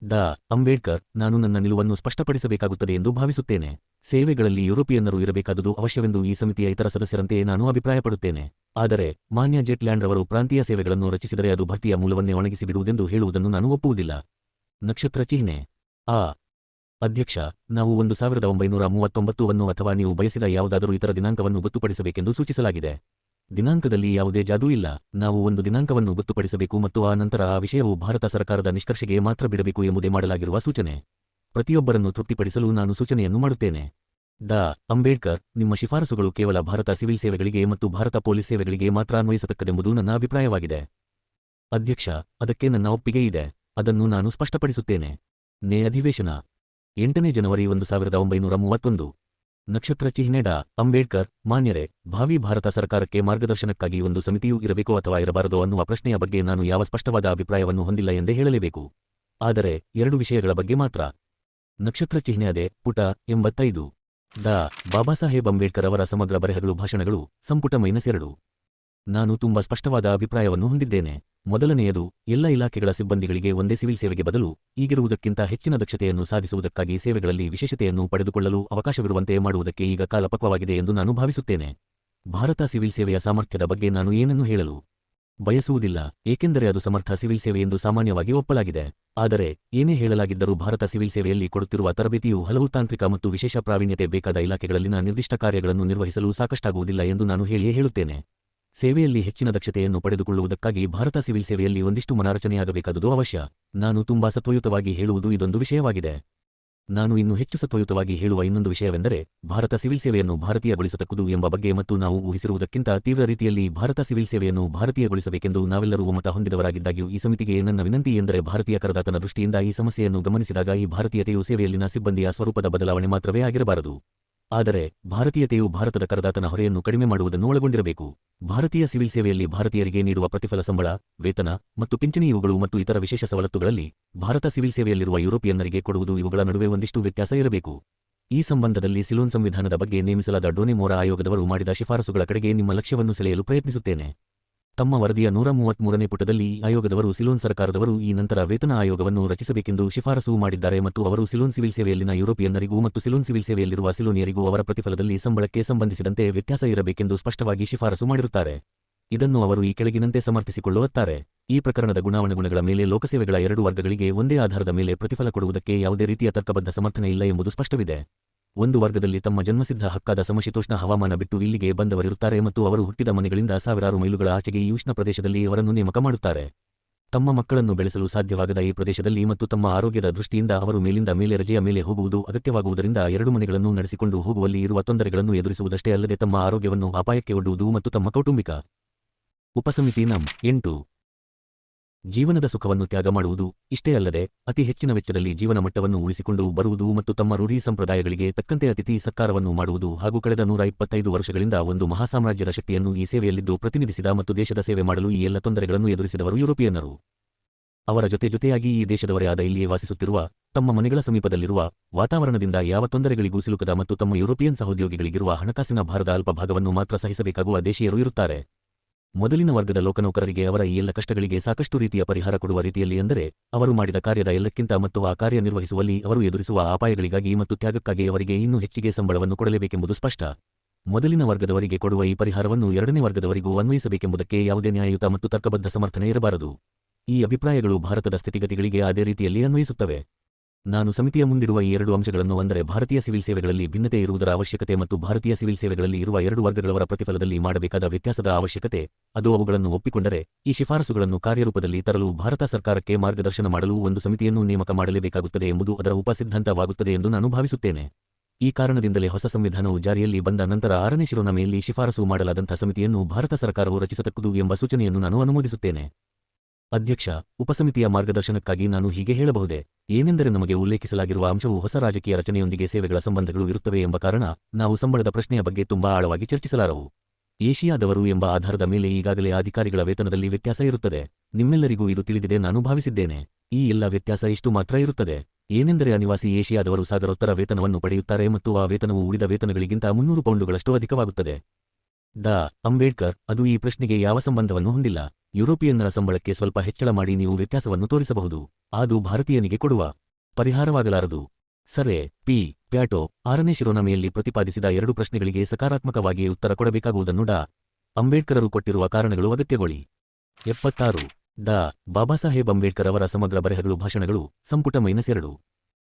ಡಾ. ಅಂಬೇಡ್ಕರ್, ನಾನು ನನ್ನ ನಿಲುವನ್ನು ಸ್ಪಷ್ಟಪಡಿಸಬೇಕಾಗುತ್ತದೆ ಎಂದು ಭಾವಿಸುತ್ತೇನೆ. ಸೇವೆಗಳಲ್ಲಿ ಯುರೋಪಿಯನ್ನರು ಇರಬೇಕಾದುದು ಅವಶ್ಯವೆಂದು ಈ ಸಮಿತಿಯ ಇತರ ಸದಸ್ಯರಂತೆ ನಾನು ಅಭಿಪ್ರಾಯಪಡುತ್ತೇನೆ. ಆದರೆ, ಮಾನ್ಯ ಜೆಟ್ಲ್ಯಾಂಡ್ ರವರು ಪ್ರಾಂತೀಯ ಸೇವೆಗಳನ್ನು ರಚಿಸಿದರೆ ಅದು ಭರ್ತಿಯ ಮೂಲವನ್ನೇ ಒಣಗಿಸಿ ಬಿಡುವುದೆಂದು ಹೇಳುವುದನ್ನು ನಾನು ಒಪ್ಪುವುದಿಲ್ಲ. ನಕ್ಷತ್ರ ಚಿಹ್ನೆ. ಆ. ಅಧ್ಯಕ್ಷ, ನಾವು ಒಂದು ಸಾವಿರದ ಒಂಬೈನೂರ ಮೂವತ್ತೊಂಬತ್ತುವನ್ನು ಅಥವಾ ನೀವು ಬಯಸಿದ ಯಾವುದಾದರೂ ಇತರ ದಿನಾಂಕವನ್ನು ಗೊತ್ತುಪಡಿಸಬೇಕೆಂದು ಸೂಚಿಸಲಾಗಿದೆ. ದಿನಾಂಕದಲ್ಲಿ ಯಾವುದೇ ಜಾದೂ ಇಲ್ಲ. ನಾವು ಒಂದು ದಿನಾಂಕವನ್ನು ಗೊತ್ತುಪಡಿಸಬೇಕು ಮತ್ತು ಆ ನಂತರ ಆ ವಿಷಯವು ಭಾರತ ಸರ್ಕಾರದ ನಿಷ್ಕರ್ಷೆಗೆ ಮಾತ್ರ ಬಿಡಬೇಕು ಎಂಬುದೇ ಮಾಡಲಾಗಿರುವ ಸೂಚನೆ. ಪ್ರತಿಯೊಬ್ಬರನ್ನು ತೃಪ್ತಿಪಡಿಸಲು ನಾನು ಸೂಚನೆಯನ್ನು ಮಾಡುತ್ತೇನೆ. ಡಾ. ಅಂಬೇಡ್ಕರ್, ನಿಮ್ಮ ಶಿಫಾರಸುಗಳು ಕೇವಲ ಭಾರತ ಸಿವಿಲ್ ಸೇವೆಗಳಿಗೆ ಮತ್ತು ಭಾರತ ಪೊಲೀಸ್ ಸೇವೆಗಳಿಗೆ ಮಾತ್ರ ಅನ್ವಯಿಸತಕ್ಕದೆಂಬುದು ನನ್ನ ಅಭಿಪ್ರಾಯವಾಗಿದೆ. ಅಧ್ಯಕ್ಷ, ಅದಕ್ಕೆ ನನ್ನ ಒಪ್ಪಿಗೆ ಇದೆ. ಅದನ್ನು ನಾನು ಸ್ಪಷ್ಟಪಡಿಸುತ್ತೇನೆ. ನೇ ಅಧಿವೇಶನ. ಎಂಟನೇ ಜನವರಿ ಒಂದು ಸಾವಿರದ ಒಂಬೈನೂರ ಮೂವತ್ತೊಂದು. ನಕ್ಷತ್ರ ಚಿಹ್ನೆ ಡಾ. ಅಂಬೇಡ್ಕರ್, ಮಾನ್ಯರೇ, ಭಾವಿ ಭಾರತ ಸರ್ಕಾರಕ್ಕೆ ಮಾರ್ಗದರ್ಶನಕ್ಕಾಗಿ ಒಂದು ಸಮಿತಿಯೂ ಇರಬೇಕೋ ಅಥವಾ ಇರಬಾರದೋ ಅನ್ನುವ ಪ್ರಶ್ನೆಯ ಬಗ್ಗೆ ನಾನು ಯಾವ ಸ್ಪಷ್ಟವಾದ ಅಭಿಪ್ರಾಯವನ್ನು ಹೊಂದಿಲ್ಲ ಎಂದೇ ಹೇಳಲೇಬೇಕು. ಆದರೆ, ಎರಡು ವಿಷಯಗಳ ಬಗ್ಗೆ ಮಾತ್ರ. ನಕ್ಷತ್ರ ಚಿಹ್ನೆ ಅದೇ, ಪುಟ ಎಂಬತ್ತೈದು. ಡಾ. ಬಾಬಾಸಾಹೇಬ್ ಅಂಬೇಡ್ಕರ್ ಅವರ ಸಮಗ್ರ ಬರೆಹಗಳು ಭಾಷಣಗಳು ಸಂಪುಟ ಮೈನಸ್ ಎರಡು. ನಾನು ತುಂಬಾ ಸ್ಪಷ್ಟವಾದ ಅಭಿಪ್ರಾಯವನ್ನು ಹೊಂದಿದ್ದೇನೆ. ಮೊದಲನೆಯದು, ಎಲ್ಲ ಇಲಾಖೆಗಳ ಸಿಬ್ಬಂದಿಗಳಿಗೆ ಒಂದೇ ಸಿವಿಲ್ ಸೇವೆಗೆ ಬದಲು ಈಗಿರುವುದಕ್ಕಿಂತ ಹೆಚ್ಚಿನ ದಕ್ಷತೆಯನ್ನು ಸಾಧಿಸುವುದಕ್ಕಾಗಿ ಸೇವೆಗಳಲ್ಲಿ ವಿಶೇಷತೆಯನ್ನು ಪಡೆದುಕೊಳ್ಳಲು ಅವಕಾಶವಿರುವಂತೆ ಮಾಡುವುದಕ್ಕೆ ಈಗ ಕಾಲಪಕ್ವವಾಗಿದೆ ಎಂದು ನಾನು ಭಾವಿಸುತ್ತೇನೆ. ಭಾರತ ಸಿವಿಲ್ ಸೇವೆಯ ಸಾಮರ್ಥ್ಯದ ಬಗ್ಗೆ ನಾನು ಏನನ್ನು ಹೇಳಲು ಬಯಸುವುದಿಲ್ಲ, ಏಕೆಂದರೆ ಅದು ಸಮರ್ಥ ಸಿವಿಲ್ ಸೇವೆ ಎಂದು ಸಾಮಾನ್ಯವಾಗಿ ಒಪ್ಪಲಾಗಿದೆ. ಆದರೆ, ಏನೇ ಹೇಳಲಾಗಿದ್ದರೂ ಭಾರತ ಸಿವಿಲ್ ಸೇವೆಯಲ್ಲಿ ಕೊಡುತ್ತಿರುವ ತರಬೇತಿಯು ಹಲವು ತಾಂತ್ರಿಕ ಮತ್ತು ವಿಶೇಷ ಪ್ರಾವೀಣ್ಯತೆ ಬೇಕಾದ ಇಲಾಖೆಗಳಲ್ಲಿನ ನಿರ್ದಿಷ್ಟ ಕಾರ್ಯಗಳನ್ನು ನಿರ್ವಹಿಸಲು ಸಾಕಷ್ಟಾಗುವುದಿಲ್ಲ ಎಂದು ನಾನು ಹೇಳಿಯೇ ಹೇಳುತ್ತೇನೆ. ಸೇವೆಯಲ್ಲಿ ಹೆಚ್ಚಿನ ದಕ್ಷತೆಯನ್ನು ಪಡೆದುಕೊಳ್ಳುವುದಕ್ಕಾಗಿ ಭಾರತ ಸಿವಿಲ್ ಸೇವೆಯಲ್ಲಿ ಒಂದಿಷ್ಟು ಮನರಚನೆಯಾಗಬೇಕಾದುದು ಅವಶ್ಯ. ನಾನು ತುಂಬಾ ಸತ್ವಯುತವಾಗಿ ಹೇಳುವುದು ಇದೊಂದು ವಿಷಯವಾಗಿದೆ. ನಾನು ಇನ್ನು ಹೆಚ್ಚು ಸತ್ವಯುತವಾಗಿ ಹೇಳುವ ಇನ್ನೊಂದು ವಿಷಯವೆಂದರೆ, ಭಾರತ ಸಿವಿಲ್ ಸೇವೆಯನ್ನು ಭಾರತೀಯಗೊಳಿಸತಕ್ಕುದು ಎಂಬ ಬಗ್ಗೆ ಮತ್ತು ನಾವು ಊಹಿಸಿರುವುದಕ್ಕಿಂತ ತೀವ್ರ ರೀತಿಯಲ್ಲಿ ಭಾರತ ಸಿವಿಲ್ ಸೇವೆಯನ್ನು ಭಾರತೀಯಗೊಳಿಸಬೇಕೆಂದು ನಾವೆಲ್ಲರೂ ಒಮ್ಮತ ಹೊಂದಿದವರಾಗಿದ್ದಾಗ್ಯೂ ಈ ಸಮಿತಿಗೆ ನನ್ನ ವಿನಂತಿ ಎಂದರೆ ಭಾರತೀಯ ಕರದಾತನ ದೃಷ್ಟಿಯಿಂದ ಈ ಸಮಸ್ಯೆಯನ್ನು ಗಮನಿಸಿದಾಗ ಈ ಭಾರತೀಯತೆಯು ಸೇವೆಯಲ್ಲಿನ ಸಿಬ್ಬಂದಿಯ ಸ್ವರೂಪದ ಬದಲಾವಣೆ ಮಾತ್ರವೇ ಆಗಿರಬಾರದು. ಆದರೆ ಭಾರತೀಯತೆಯು ಭಾರತದ ಕರದಾತನ ಹೊರೆಯನ್ನು ಕಡಿಮೆ ಮಾಡುವುದನ್ನು ಒಳಗೊಂಡಿರಬೇಕು. ಭಾರತೀಯ ಸಿವಿಲ್ ಸೇವೆಯಲ್ಲಿ ಭಾರತೀಯರಿಗೆ ನೀಡುವ ಪ್ರತಿಫಲ ಸಂಬಳ, ವೇತನ ಮತ್ತು ಪಿಂಚಣಿ ಇವುಗಳು ಮತ್ತು ಇತರ ವಿಶೇಷ ಸವಲತ್ತುಗಳಲ್ಲಿ ಭಾರತ ಸಿವಿಲ್ ಸೇವೆಯಲ್ಲಿರುವ ಯುರೋಪಿಯನ್ನರಿಗೆ ಕೊಡುವುದು ಇವುಗಳ ನಡುವೆ ಒಂದಿಷ್ಟು ವ್ಯತ್ಯಾಸ ಇರಬೇಕು. ಈ ಸಂಬಂಧದಲ್ಲಿ ಸಿಲೋನ್ ಸಂವಿಧಾನದ ಬಗ್ಗೆ ನೇಮಿಸಲಾದ ಡೋನೆಮೋರಾ ಆಯೋಗದವರು ಮಾಡಿದ ಶಿಫಾರಸುಗಳ ಕಡೆಗೆ ನಿಮ್ಮ ಲಕ್ಷ್ಯವನ್ನು ಸೆಳೆಯಲು ಪ್ರಯತ್ನಿಸುತ್ತೇನೆ. ತಮ್ಮ ವರದಿಯ ನೂರ ಮೂವತ್ಮೂರನೇ ಪುಟದಲ್ಲಿ ಆಯೋಗದವರು, ಸಿಲೋನ್ ಸರ್ಕಾರದವರು ಈ ನಂತರ ವೇತನ ಆಯೋಗವನ್ನು ರಚಿಸಬೇಕೆಂದು ಶಿಫಾರಸು ಮಾಡಿದ್ದಾರೆ ಮತ್ತು ಅವರು ಸಿಲೋನ್ ಸಿವಿಲ್ ಸೇವೆಯಲ್ಲಿನ ಯುರೋಪಿಯನ್ನರಿಗೂ ಮತ್ತು ಸಿಲೋನ್ ಸಿವಿಲ್ ಸೇವೆಯಲ್ಲಿರುವ ಸಿಲೋನಿಯರಿಗೂ ಅವರ ಪ್ರತಿಫಲದಲ್ಲಿ ಸಂಬಳಕ್ಕೆ ಸಂಬಂಧಿಸಿದಂತೆ ವ್ಯತ್ಯಾಸ ಇರಬೇಕೆಂದು ಸ್ಪಷ್ಟವಾಗಿ ಶಿಫಾರಸು ಮಾಡಿರುತ್ತಾರೆ. ಇದನ್ನು ಅವರು ಈ ಕೆಳಗಿನಂತೆ ಸಮರ್ಥಿಸಿಕೊಳ್ಳುತ್ತಾರೆ. ಈ ಪ್ರಕರಣದ ಗುಣಾವಣೆಗುಣಗಳ ಮೇಲೆ ಲೋಕಸೇವೆಗಳ ಎರಡು ವರ್ಗಗಳಿಗೆ ಒಂದೇ ಆಧಾರದ ಮೇಲೆ ಪ್ರತಿಫಲ ಕೊಡುವುದಕ್ಕೆ ಯಾವುದೇ ರೀತಿಯ ತರ್ಕಬದ್ಧ ಸಮರ್ಥನೆ ಇಲ್ಲ ಎಂಬುದು ಸ್ಪಷ್ಟವಿದೆ. ಒಂದು ವರ್ಗದಲ್ಲಿ ತಮ್ಮ ಜನ್ಮಸಿದ್ಧ ಹಕ್ಕಾದ ಸಮಶೀತೋಷ್ಣ ಹವಾಮಾನ ಬಿಟ್ಟು ಇಲ್ಲಿಗೆ ಬಂದವರಿರುತ್ತಾರೆ ಮತ್ತು ಅವರು ಹುಟ್ಟಿದ ಮನೆಗಳಿಂದ ಸಾವಿರಾರು ಮೈಲುಗಳ ಆಚೆಗೆ ಈ ಉಷ್ಣ ಪ್ರದೇಶದಲ್ಲಿ ಅವರನ್ನು ನೇಮಕ ಮಾಡುತ್ತಾರೆ. ತಮ್ಮ ಮಕ್ಕಳನ್ನು ಬೆಳೆಸಲು ಸಾಧ್ಯವಾಗದ ಈ ಪ್ರದೇಶದಲ್ಲಿ ಮತ್ತು ತಮ್ಮ ಆರೋಗ್ಯದ ದೃಷ್ಟಿಯಿಂದ ಅವರು ಮೇಲಿಂದ ಮೇಲೆ ರಜೆಯ ಮೇಲೆ ಹೋಗುವುದು ಅಗತ್ಯವಾಗುವುದರಿಂದ ಎರಡು ಮನೆಗಳನ್ನು ನಡೆಸಿಕೊಂಡು ಹೋಗುವಲ್ಲಿ ಇರುವ ತೊಂದರೆಗಳನ್ನು ಎದುರಿಸುವುದಷ್ಟೇ ಅಲ್ಲದೆ ತಮ್ಮ ಆರೋಗ್ಯವನ್ನು ಅಪಾಯಕ್ಕೆ ಒಡ್ಡುವುದು ಮತ್ತು ತಮ್ಮ ಕೌಟುಂಬಿಕ ಉಪಸಮಿತಿ ನಂ. ಎಂಟು. ಜೀವನದ ಸುಖವನ್ನು ತ್ಯಾಗ ಮಾಡುವುದು ಇಷ್ಟೇ ಅಲ್ಲದೆ ಅತಿ ಹೆಚ್ಚಿನ ವೆಚ್ಚದಲ್ಲಿ ಜೀವನ ಮಟ್ಟವನ್ನು ಉಳಿಸಿಕೊಂಡು ಬರುವುದು ಮತ್ತು ತಮ್ಮ ರೂಢಿ ಸಂಪ್ರದಾಯಗಳಿಗೆ ತಕ್ಕಂತೆ ಅತಿಥಿ ಸತ್ಕಾರವನ್ನು ಮಾಡುವುದು ಹಾಗೂ ಕಳೆದ ನೂರ ಇಪ್ಪತ್ತೈದು ವರ್ಷಗಳಿಂದ ಒಂದು ಮಹಾಸಾಮ್ರಾಜ್ಯದ ಶಕ್ತಿಯನ್ನು ಈ ಸೇವೆಯಲ್ಲಿದ್ದು ಪ್ರತಿನಿಧಿಸಿದ ಮತ್ತು ದೇಶದ ಸೇವೆ ಮಾಡಲು ಈ ಎಲ್ಲ ತೊಂದರೆಗಳನ್ನು ಎದುರಿಸಿದವರು ಯುರೋಪಿಯನ್ನರು. ಅವರ ಜೊತೆ ಜೊತೆಯಾಗಿ ಈ ದೇಶದವರೇ ಆದ ಇಲ್ಲಿಯೇ ವಾಸಿಸುತ್ತಿರುವ, ತಮ್ಮ ಮನೆಗಳ ಸಮೀಪದಲ್ಲಿರುವ, ವಾತಾವರಣದಿಂದ ಯಾವ ತೊಂದರೆಗಳಿಗೂ ಸಿಲುಕದ ಮತ್ತು ತಮ್ಮ ಯುರೋಪಿಯನ್ ಸಹೋದ್ಯೋಗಿಗಳಿಗಿರುವ ಹಣಕಾಸಿನ ಭಾರದ ಅಲ್ಪ ಭಾಗವನ್ನು ಮಾತ್ರ ಸಹಿಸಬೇಕಾಗುವ ದೇಶೀಯರು ಇರುತ್ತಾರೆ. ಮೊದಲಿನ ವರ್ಗದ ಲೋಕನೌಕರರಿಗೆ ಅವರ ಈ ಎಲ್ಲ ಕಷ್ಟಗಳಿಗೆ ಸಾಕಷ್ಟು ರೀತಿಯ ಪರಿಹಾರ ಕೊಡುವ ರೀತಿಯಲ್ಲಿ ಎಂದರೆ, ಅವರು ಮಾಡಿದ ಕಾರ್ಯದ ಎಲ್ಲಕ್ಕಿಂತ ಮತ್ತು ಆ ಕಾರ್ಯ ನಿರ್ವಹಿಸುವಲ್ಲಿ ಅವರು ಎದುರಿಸುವ ಅಪಾಯಗಳಿಗಾಗಿ ಮತ್ತು ತ್ಯಾಗಕ್ಕಾಗಿ ಅವರಿಗೆ ಇನ್ನೂ ಹೆಚ್ಚಿಗೆ ಸಂಬಳವನ್ನು ಕೊಡಲೇಬೇಕೆಂಬುದು ಸ್ಪಷ್ಟ. ಮೊದಲಿನ ವರ್ಗದವರಿಗೆ ಕೊಡುವ ಈ ಪರಿಹಾರವನ್ನು ಎರಡನೇ ವರ್ಗದವರಿಗೂ ಅನ್ವಯಿಸಬೇಕೆಂಬುದಕ್ಕೆ ಯಾವುದೇ ನ್ಯಾಯಯುತ ಮತ್ತು ತರ್ಕಬದ್ಧ ಸಮರ್ಥನೆ ಇರಬಾರದು. ಈ ಅಭಿಪ್ರಾಯಗಳು ಭಾರತದ ಸ್ಥಿತಿಗತಿಗಳಿಗೆ ಅದೇ ರೀತಿಯಲ್ಲಿ ಅನ್ವಯಿಸುತ್ತವೆ. ನಾನು ಸಮಿತಿಯ ಮುಂದಿಡುವ ಈ ಎರಡು ಅಂಶಗಳನ್ನು ಅಂದರೆ ಭಾರತೀಯ ಸಿವಿಲ್ ಸೇವೆಗಳಲ್ಲಿ ಭಿನ್ನತೆ ಇರುವುದರ ಅವಶ್ಯಕತೆ ಮತ್ತು ಭಾರತೀಯ ಸಿವಿಲ್ ಸೇವೆಗಳಲ್ಲಿ ಇರುವ ಎರಡು ವರ್ಗಗಳವರ ಪ್ರತಿಫಲದಲ್ಲಿ ಮಾಡಬೇಕಾದ ವ್ಯತ್ಯಾಸದ ಅವಶ್ಯಕತೆ, ಅದು ಅವುಗಳನ್ನು ಒಪ್ಪಿಕೊಂಡರೆ ಈ ಶಿಫಾರಸುಗಳನ್ನು ಕಾರ್ಯರೂಪದಲ್ಲಿ ತರಲು ಭಾರತ ಸರ್ಕಾರಕ್ಕೆ ಮಾರ್ಗದರ್ಶನ ಮಾಡಲು ಒಂದು ಸಮಿತಿಯನ್ನು ನೇಮಕ ಮಾಡಲೇಬೇಕಾಗುತ್ತದೆ ಎಂಬುದು ಅದರ ಉಪಸಿದ್ಧಾಂತವಾಗುತ್ತದೆ ಎಂದು ನಾನು ಭಾವಿಸುತ್ತೇನೆ. ಈ ಕಾರಣದಿಂದಲೇ ಹೊಸ ಸಂವಿಧಾನವು ಜಾರಿಯಲ್ಲಿ ಬಂದ ನಂತರ ಆರನೇ ಶಿರೋನಾಮೆಯಲ್ಲಿ ಶಿಫಾರಸು ಮಾಡಲಾದಂಥ ಸಮಿತಿಯನ್ನು ಭಾರತ ಸರ್ಕಾರವು ರಚಿಸತಕ್ಕದು ಎಂಬ ಸೂಚನೆಯನ್ನು ನಾನು ಅನುಮೋದಿಸುತ್ತೇನೆ. ಅಧ್ಯಕ್ಷ, ಉಪಸಮಿತಿಯ ಮಾರ್ಗದರ್ಶನಕ್ಕಾಗಿ ನಾನು ಹೀಗೆ ಹೇಳಬಹುದೇ? ಏನೆಂದರೆ ನಮಗೆ ಉಲ್ಲೇಖಿಸಲಾಗಿರುವ ಅಂಶವು ಹೊಸ ರಾಜಕೀಯ ರಚನೆಯೊಂದಿಗೆ ಸೇವೆಗಳ ಸಂಬಂಧಗಳು ಇರುತ್ತವೆ ಎಂಬ ಕಾರಣ ನಾವು ಸಂಬಳದ ಪ್ರಶ್ನೆಯ ಬಗ್ಗೆ ತುಂಬಾ ಆಳವಾಗಿ ಚರ್ಚಿಸಲಾರವು. ಏಷಿಯಾದವರು ಎಂಬ ಆಧಾರದ ಮೇಲೆ ಈಗಾಗಲೇ ಅಧಿಕಾರಿಗಳ ವೇತನದಲ್ಲಿ ವ್ಯತ್ಯಾಸ ಇರುತ್ತದೆ. ನಿಮ್ಮೆಲ್ಲರಿಗೂ ಇದು ತಿಳಿದಿದೆ ನಾನು ಭಾವಿಸಿದ್ದೇನೆ. ಈ ಎಲ್ಲ ವ್ಯತ್ಯಾಸ ಇಷ್ಟು ಮಾತ್ರ ಇರುತ್ತದೆ. ಏನೆಂದರೆ ಅನಿವಾಸಿ ಏಷಿಯಾದವರು ಸಾಗರೋತ್ತರ ವೇತನವನ್ನು ಪಡೆಯುತ್ತಾರೆ ಮತ್ತು ಆ ವೇತನವು ಉಳಿದ ವೇತನಗಳಿಗಿಂತ ಮುನ್ನೂರು ಪೌಂಡುಗಳಷ್ಟು ಅಧಿಕವಾಗುತ್ತದೆ. ಡಾ. ಅಂಬೇಡ್ಕರ್, ಅದು ಈ ಪ್ರಶ್ನೆಗೆ ಯಾವ ಸಂಬಂಧವನ್ನು ಹೊಂದಿಲ್ಲ. ಯುರೋಪಿಯನ್ನರ ಸಂಬಳಕ್ಕೆ ಸ್ವಲ್ಪ ಹೆಚ್ಚಳ ಮಾಡಿ ನೀವು ವ್ಯತ್ಯಾಸವನ್ನು ತೋರಿಸಬಹುದು. ಅದು ಭಾರತೀಯನಿಗೆ ಕೊಡುವ ಪರಿಹಾರವಾಗಲಾರದು. ಸರೆ ಪಿ. ಪ್ಯಾಟೋ, ಆರನೇ ಶಿರೋನಾಮೆಯಲ್ಲಿ ಪ್ರತಿಪಾದಿಸಿದ ಎರಡು ಪ್ರಶ್ನೆಗಳಿಗೆ ಸಕಾರಾತ್ಮಕವಾಗಿ ಉತ್ತರ ಕೊಡಬೇಕಾಗುವುದನ್ನು ಡಾ. ಅಂಬೇಡ್ಕರರು ಕೊಟ್ಟಿರುವ ಕಾರಣಗಳು ಅಗತ್ಯಗೊಳಿ ಎಪ್ಪತ್ತಾರು. ಡಾ. ಬಾಬಾಸಾಹೇಬ್ ಅಂಬೇಡ್ಕರ್ ಅವರ ಸಮಗ್ರ ಬರೆಹಗಳು ಭಾಷಣಗಳು, ಸಂಪುಟ ಮೈನಸ್ ಎರಡು.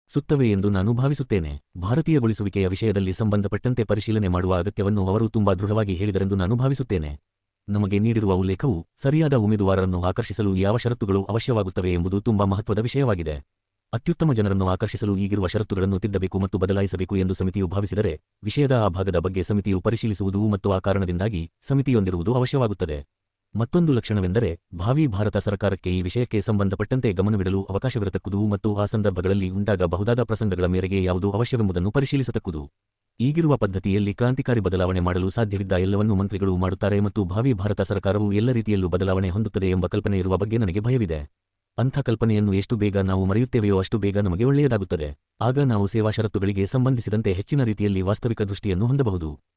ಸುತ್ತವೆ ಎಂದು ನಾನು ಭಾವಿಸುತ್ತೇನೆ. ಭಾರತೀಯಗೊಳಿಸುವಿಕೆಯ ವಿಷಯದಲ್ಲಿ ಸಂಬಂಧಪಟ್ಟಂತೆ ಪರಿಶೀಲನೆ ಮಾಡುವ ಅಗತ್ಯವನ್ನು ಅವರು ತುಂಬಾ ದೃಢವಾಗಿ ಹೇಳಿದರೆಂದು ನಾನು ಭಾವಿಸುತ್ತೇನೆ. ನಮಗೆ ನೀಡಿರುವ ಉಲ್ಲೇಖವು ಸರಿಯಾದ ಉಮೇದುವಾರರನ್ನು ಆಕರ್ಷಿಸಲು ಯಾವ ಷರತ್ತುಗಳು ಅವಶ್ಯವಾಗುತ್ತವೆ ಎಂಬುದು ತುಂಬಾ ಮಹತ್ವದ ವಿಷಯವಾಗಿದೆ. ಅತ್ಯುತ್ತಮ ಜನರನ್ನು ಆಕರ್ಷಿಸಲು ಈಗಿರುವ ಷರತ್ತುಗಳನ್ನು ತಿದ್ದಬೇಕು ಮತ್ತು ಬದಲಾಯಿಸಬೇಕು ಎಂದು ಸಮಿತಿಯು ಭಾವಿಸಿದರೆ ವಿಷಯದ ಆ ಭಾಗದ ಬಗ್ಗೆ ಸಮಿತಿಯು ಪರಿಶೀಲಿಸುವುದು ಮತ್ತು ಆ ಕಾರಣದಿಂದಾಗಿ ಸಮಿತಿಯೊಂದಿರುವುದು ಅವಶ್ಯವಾಗುತ್ತದೆ. ಮತ್ತೊಂದು ಲಕ್ಷಣವೆಂದರೆ, ಭಾವಿ ಭಾರತ ಸರ್ಕಾರಕ್ಕೆ ಈ ವಿಷಯಕ್ಕೆ ಸಂಬಂಧಪಟ್ಟಂತೆ ಗಮನವಿಡಲು ಅವಕಾಶವಿರತಕ್ಕುದು ಮತ್ತು ಆ ಸಂದರ್ಭಗಳಲ್ಲಿ ಉಂಟಾಗಬಹುದಾದ ಪ್ರಸಂಗಗಳ ಮೇರೆಗೆ ಯಾವುದು ಅವಶ್ಯವೆಂಬುದನ್ನು ಪರಿಶೀಲಿಸತಕ್ಕುದು. ಈಗಿರುವ ಪದ್ಧತಿಯಲ್ಲಿ ಕ್ರಾಂತಿಕಾರಿ ಬದಲಾವಣೆ ಮಾಡಲು ಸಾಧ್ಯವಿದ್ದ ಎಲ್ಲವನ್ನೂ ಮಂತ್ರಿಗಳು ಮಾಡುತ್ತಾರೆ ಮತ್ತು ಭಾವಿ ಭಾರತ ಸರ್ಕಾರವು ಎಲ್ಲ ರೀತಿಯಲ್ಲೂ ಬದಲಾವಣೆ ಹೊಂದುತ್ತದೆ ಎಂಬ ಕಲ್ಪನೆ ಇರುವ ಬಗ್ಗೆ ನನಗೆ ಭಯವಿದೆ. ಅಂಥ ಕಲ್ಪನೆಯನ್ನು ಎಷ್ಟು ಬೇಗ ನಾವು ಮರೆಯುತ್ತೇವೆಯೋ ಅಷ್ಟು ಬೇಗ ನಮಗೆ ಒಳ್ಳೆಯದಾಗುತ್ತದೆ. ಆಗ ನಾವು ಸೇವಾ ಷರತ್ತುಗಳಿಗೆ ಸಂಬಂಧಿಸಿದಂತೆ ಹೆಚ್ಚಿನ ರೀತಿಯಲ್ಲಿ ವಾಸ್ತವಿಕ ದೃಷ್ಟಿಯನ್ನು ಹೊಂದಬಹುದು.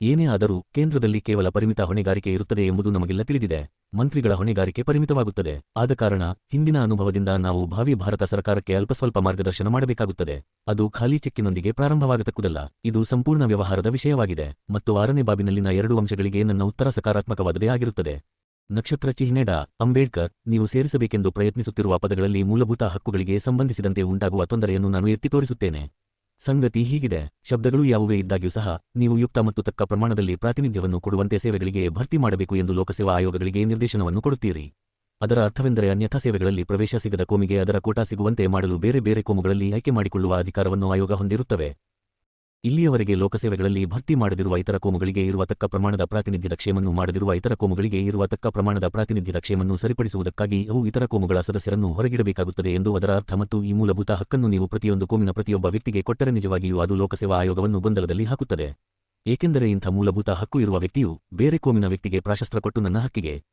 ಏನೇ ಆದರೂ ಕೇಂದ್ರದಲ್ಲಿ ಕೇವಲ ಪರಿಮಿತ ಹೊಣೆಗಾರಿಕೆ ಇರುತ್ತದೆ ಎಂಬುದು ನಮಗೆಲ್ಲ ತಿಳಿದಿದೆ. ಮಂತ್ರಿಗಳ ಹೊಣೆಗಾರಿಕೆ ಪರಿಮಿತವಾಗುತ್ತದೆ. ಆದ ಕಾರಣ ಹಿಂದಿನ ಅನುಭವದಿಂದ ನಾವು ಭಾವಿ ಭಾರತ ಸರ್ಕಾರಕ್ಕೆ ಅಲ್ಪಸ್ವಲ್ಪ ಮಾರ್ಗದರ್ಶನ ಮಾಡಬೇಕಾಗುತ್ತದೆ. ಅದು ಖಾಲಿ ಚೆಕ್ಕಿನೊಂದಿಗೆ ಪ್ರಾರಂಭವಾಗತಕ್ಕುದಲ್ಲ ಇದು ಸಂಪೂರ್ಣ ವ್ಯವಹಾರದ ವಿಷಯವಾಗಿದೆ. ಮತ್ತು ಆರನೇ ಬಾಬಿನಲ್ಲಿನ ಎರಡು ಅಂಶಗಳಿಗೆ ನನ್ನ ಉತ್ತರ ಸಕಾರಾತ್ಮಕವಾದದೇ ಆಗಿರುತ್ತದೆ. ನಕ್ಷತ್ರ ಅಂಬೇಡ್ಕರ್, ನೀವು ಸೇರಿಸಬೇಕೆಂದು ಪ್ರಯತ್ನಿಸುತ್ತಿರುವ ಪದಗಳಲ್ಲಿ ಮೂಲಭೂತ ಹಕ್ಕುಗಳಿಗೆ ಸಂಬಂಧಿಸಿದಂತೆ ಉಂಟಾಗುವ ತೊಂದರೆಯನ್ನು ನಾನು ಎತ್ತಿ ತೋರಿಸುತ್ತೇನೆ. ಸಂಗತಿ ಹೀಗಿದೆ. ಶಬ್ದಗಳು ಯಾವುವೇ ಇದ್ದಾಗ್ಯೂ ಸಹ ನೀವು ಯುಕ್ತ ಮತ್ತು ತಕ್ಕ ಪ್ರಮಾಣದಲ್ಲಿ ಪ್ರಾತಿನಿಧ್ಯವನ್ನು ಕೊಡುವಂತೆ ಸೇವೆಗಳಿಗೆ ಭರ್ತಿ ಮಾಡಬೇಕು ಎಂದು ಲೋಕಸೇವಾ ಆಯೋಗಗಳಿಗೆ ನಿರ್ದೇಶನವನ್ನು ಕೊಡುತ್ತೀರಿ. ಅದರ ಅರ್ಥವೆಂದರೆ ಅನ್ಯಥಾ ಸೇವೆಗಳಲ್ಲಿ ಪ್ರವೇಶ ಸಿಗದ ಕೋಮಿಗೆ ಅದರ ಕೋಟಾ ಸಿಗುವಂತೆ ಮಾಡಲು ಬೇರೆ ಬೇರೆ ಕೋಮುಗಳಲ್ಲಿ ಆಯ್ಕೆ ಮಾಡಿಕೊಳ್ಳುವ ಅಧಿಕಾರವನ್ನು ಆಯೋಗ ಹೊಂದಿರುತ್ತವೆ. ಇಲ್ಲಿಯವರೆಗೆ ಲೋಕಸೇವೆಗಳಲ್ಲಿ ಭರ್ತಿ ಮಾಡದಿರುವ ಇತರ ಕೋಮುಗಳಿಗೆ ಇರುವ ತಕ್ಕ ಪ್ರಮಾಣದ ಪ್ರಾತಿನಿಧ್ಯದ ಕ್ಷೇಮನ್ನು ಮಾಡದಿರುವ ಇತರ ಕೋಮುಗಳಿಗೆ ಇರುವ ತಕ್ಕ ಪ್ರಮಾಣದ ಪ್ರಾತಿನಿಧ್ಯದ ಕ್ಷೇಮನ್ನು ಸರಿಪಡಿಸುವುದಕ್ಕಾಗಿ ಅವು ಇತರ ಕೋಮುಗಳ ಸದಸ್ಯರನ್ನು ಹೊರಗಿಡಬೇಕಾಗುತ್ತದೆ ಎಂದು ಅದರ ಅರ್ಥ ಮತ್ತು ಈ ಮೂಲಭೂತ ಹಕ್ಕನ್ನು ನೀವು ಪ್ರತಿಯೊಂದು ಕೋಮಿನ ಪ್ರತಿಯೊಬ್ಬ ವ್ಯಕ್ತಿಗೆ ಕೊಟ್ಟರೆ ನಿಜವಾಗಿಯೂ ಅದು ಲೋಕಸೇವಾ ಆಯೋಗವನ್ನು ಗೊಂದಲದಲ್ಲಿ ಹಾಕುತ್ತದೆ. ಏಕೆಂದರೆ ಇಂಥ ಮೂಲಭೂತ ಹಕ್ಕು ಇರುವ ವ್ಯಕ್ತಿಯು ಬೇರೆ ಕೋಮಿನ ವ್ಯಕ್ತಿಗೆ ಪ್ರಾಶಸ್ತ್ರ ಕೊಟ್ಟು ನನ್ನ ಹಕ್ಕಿಗೆ.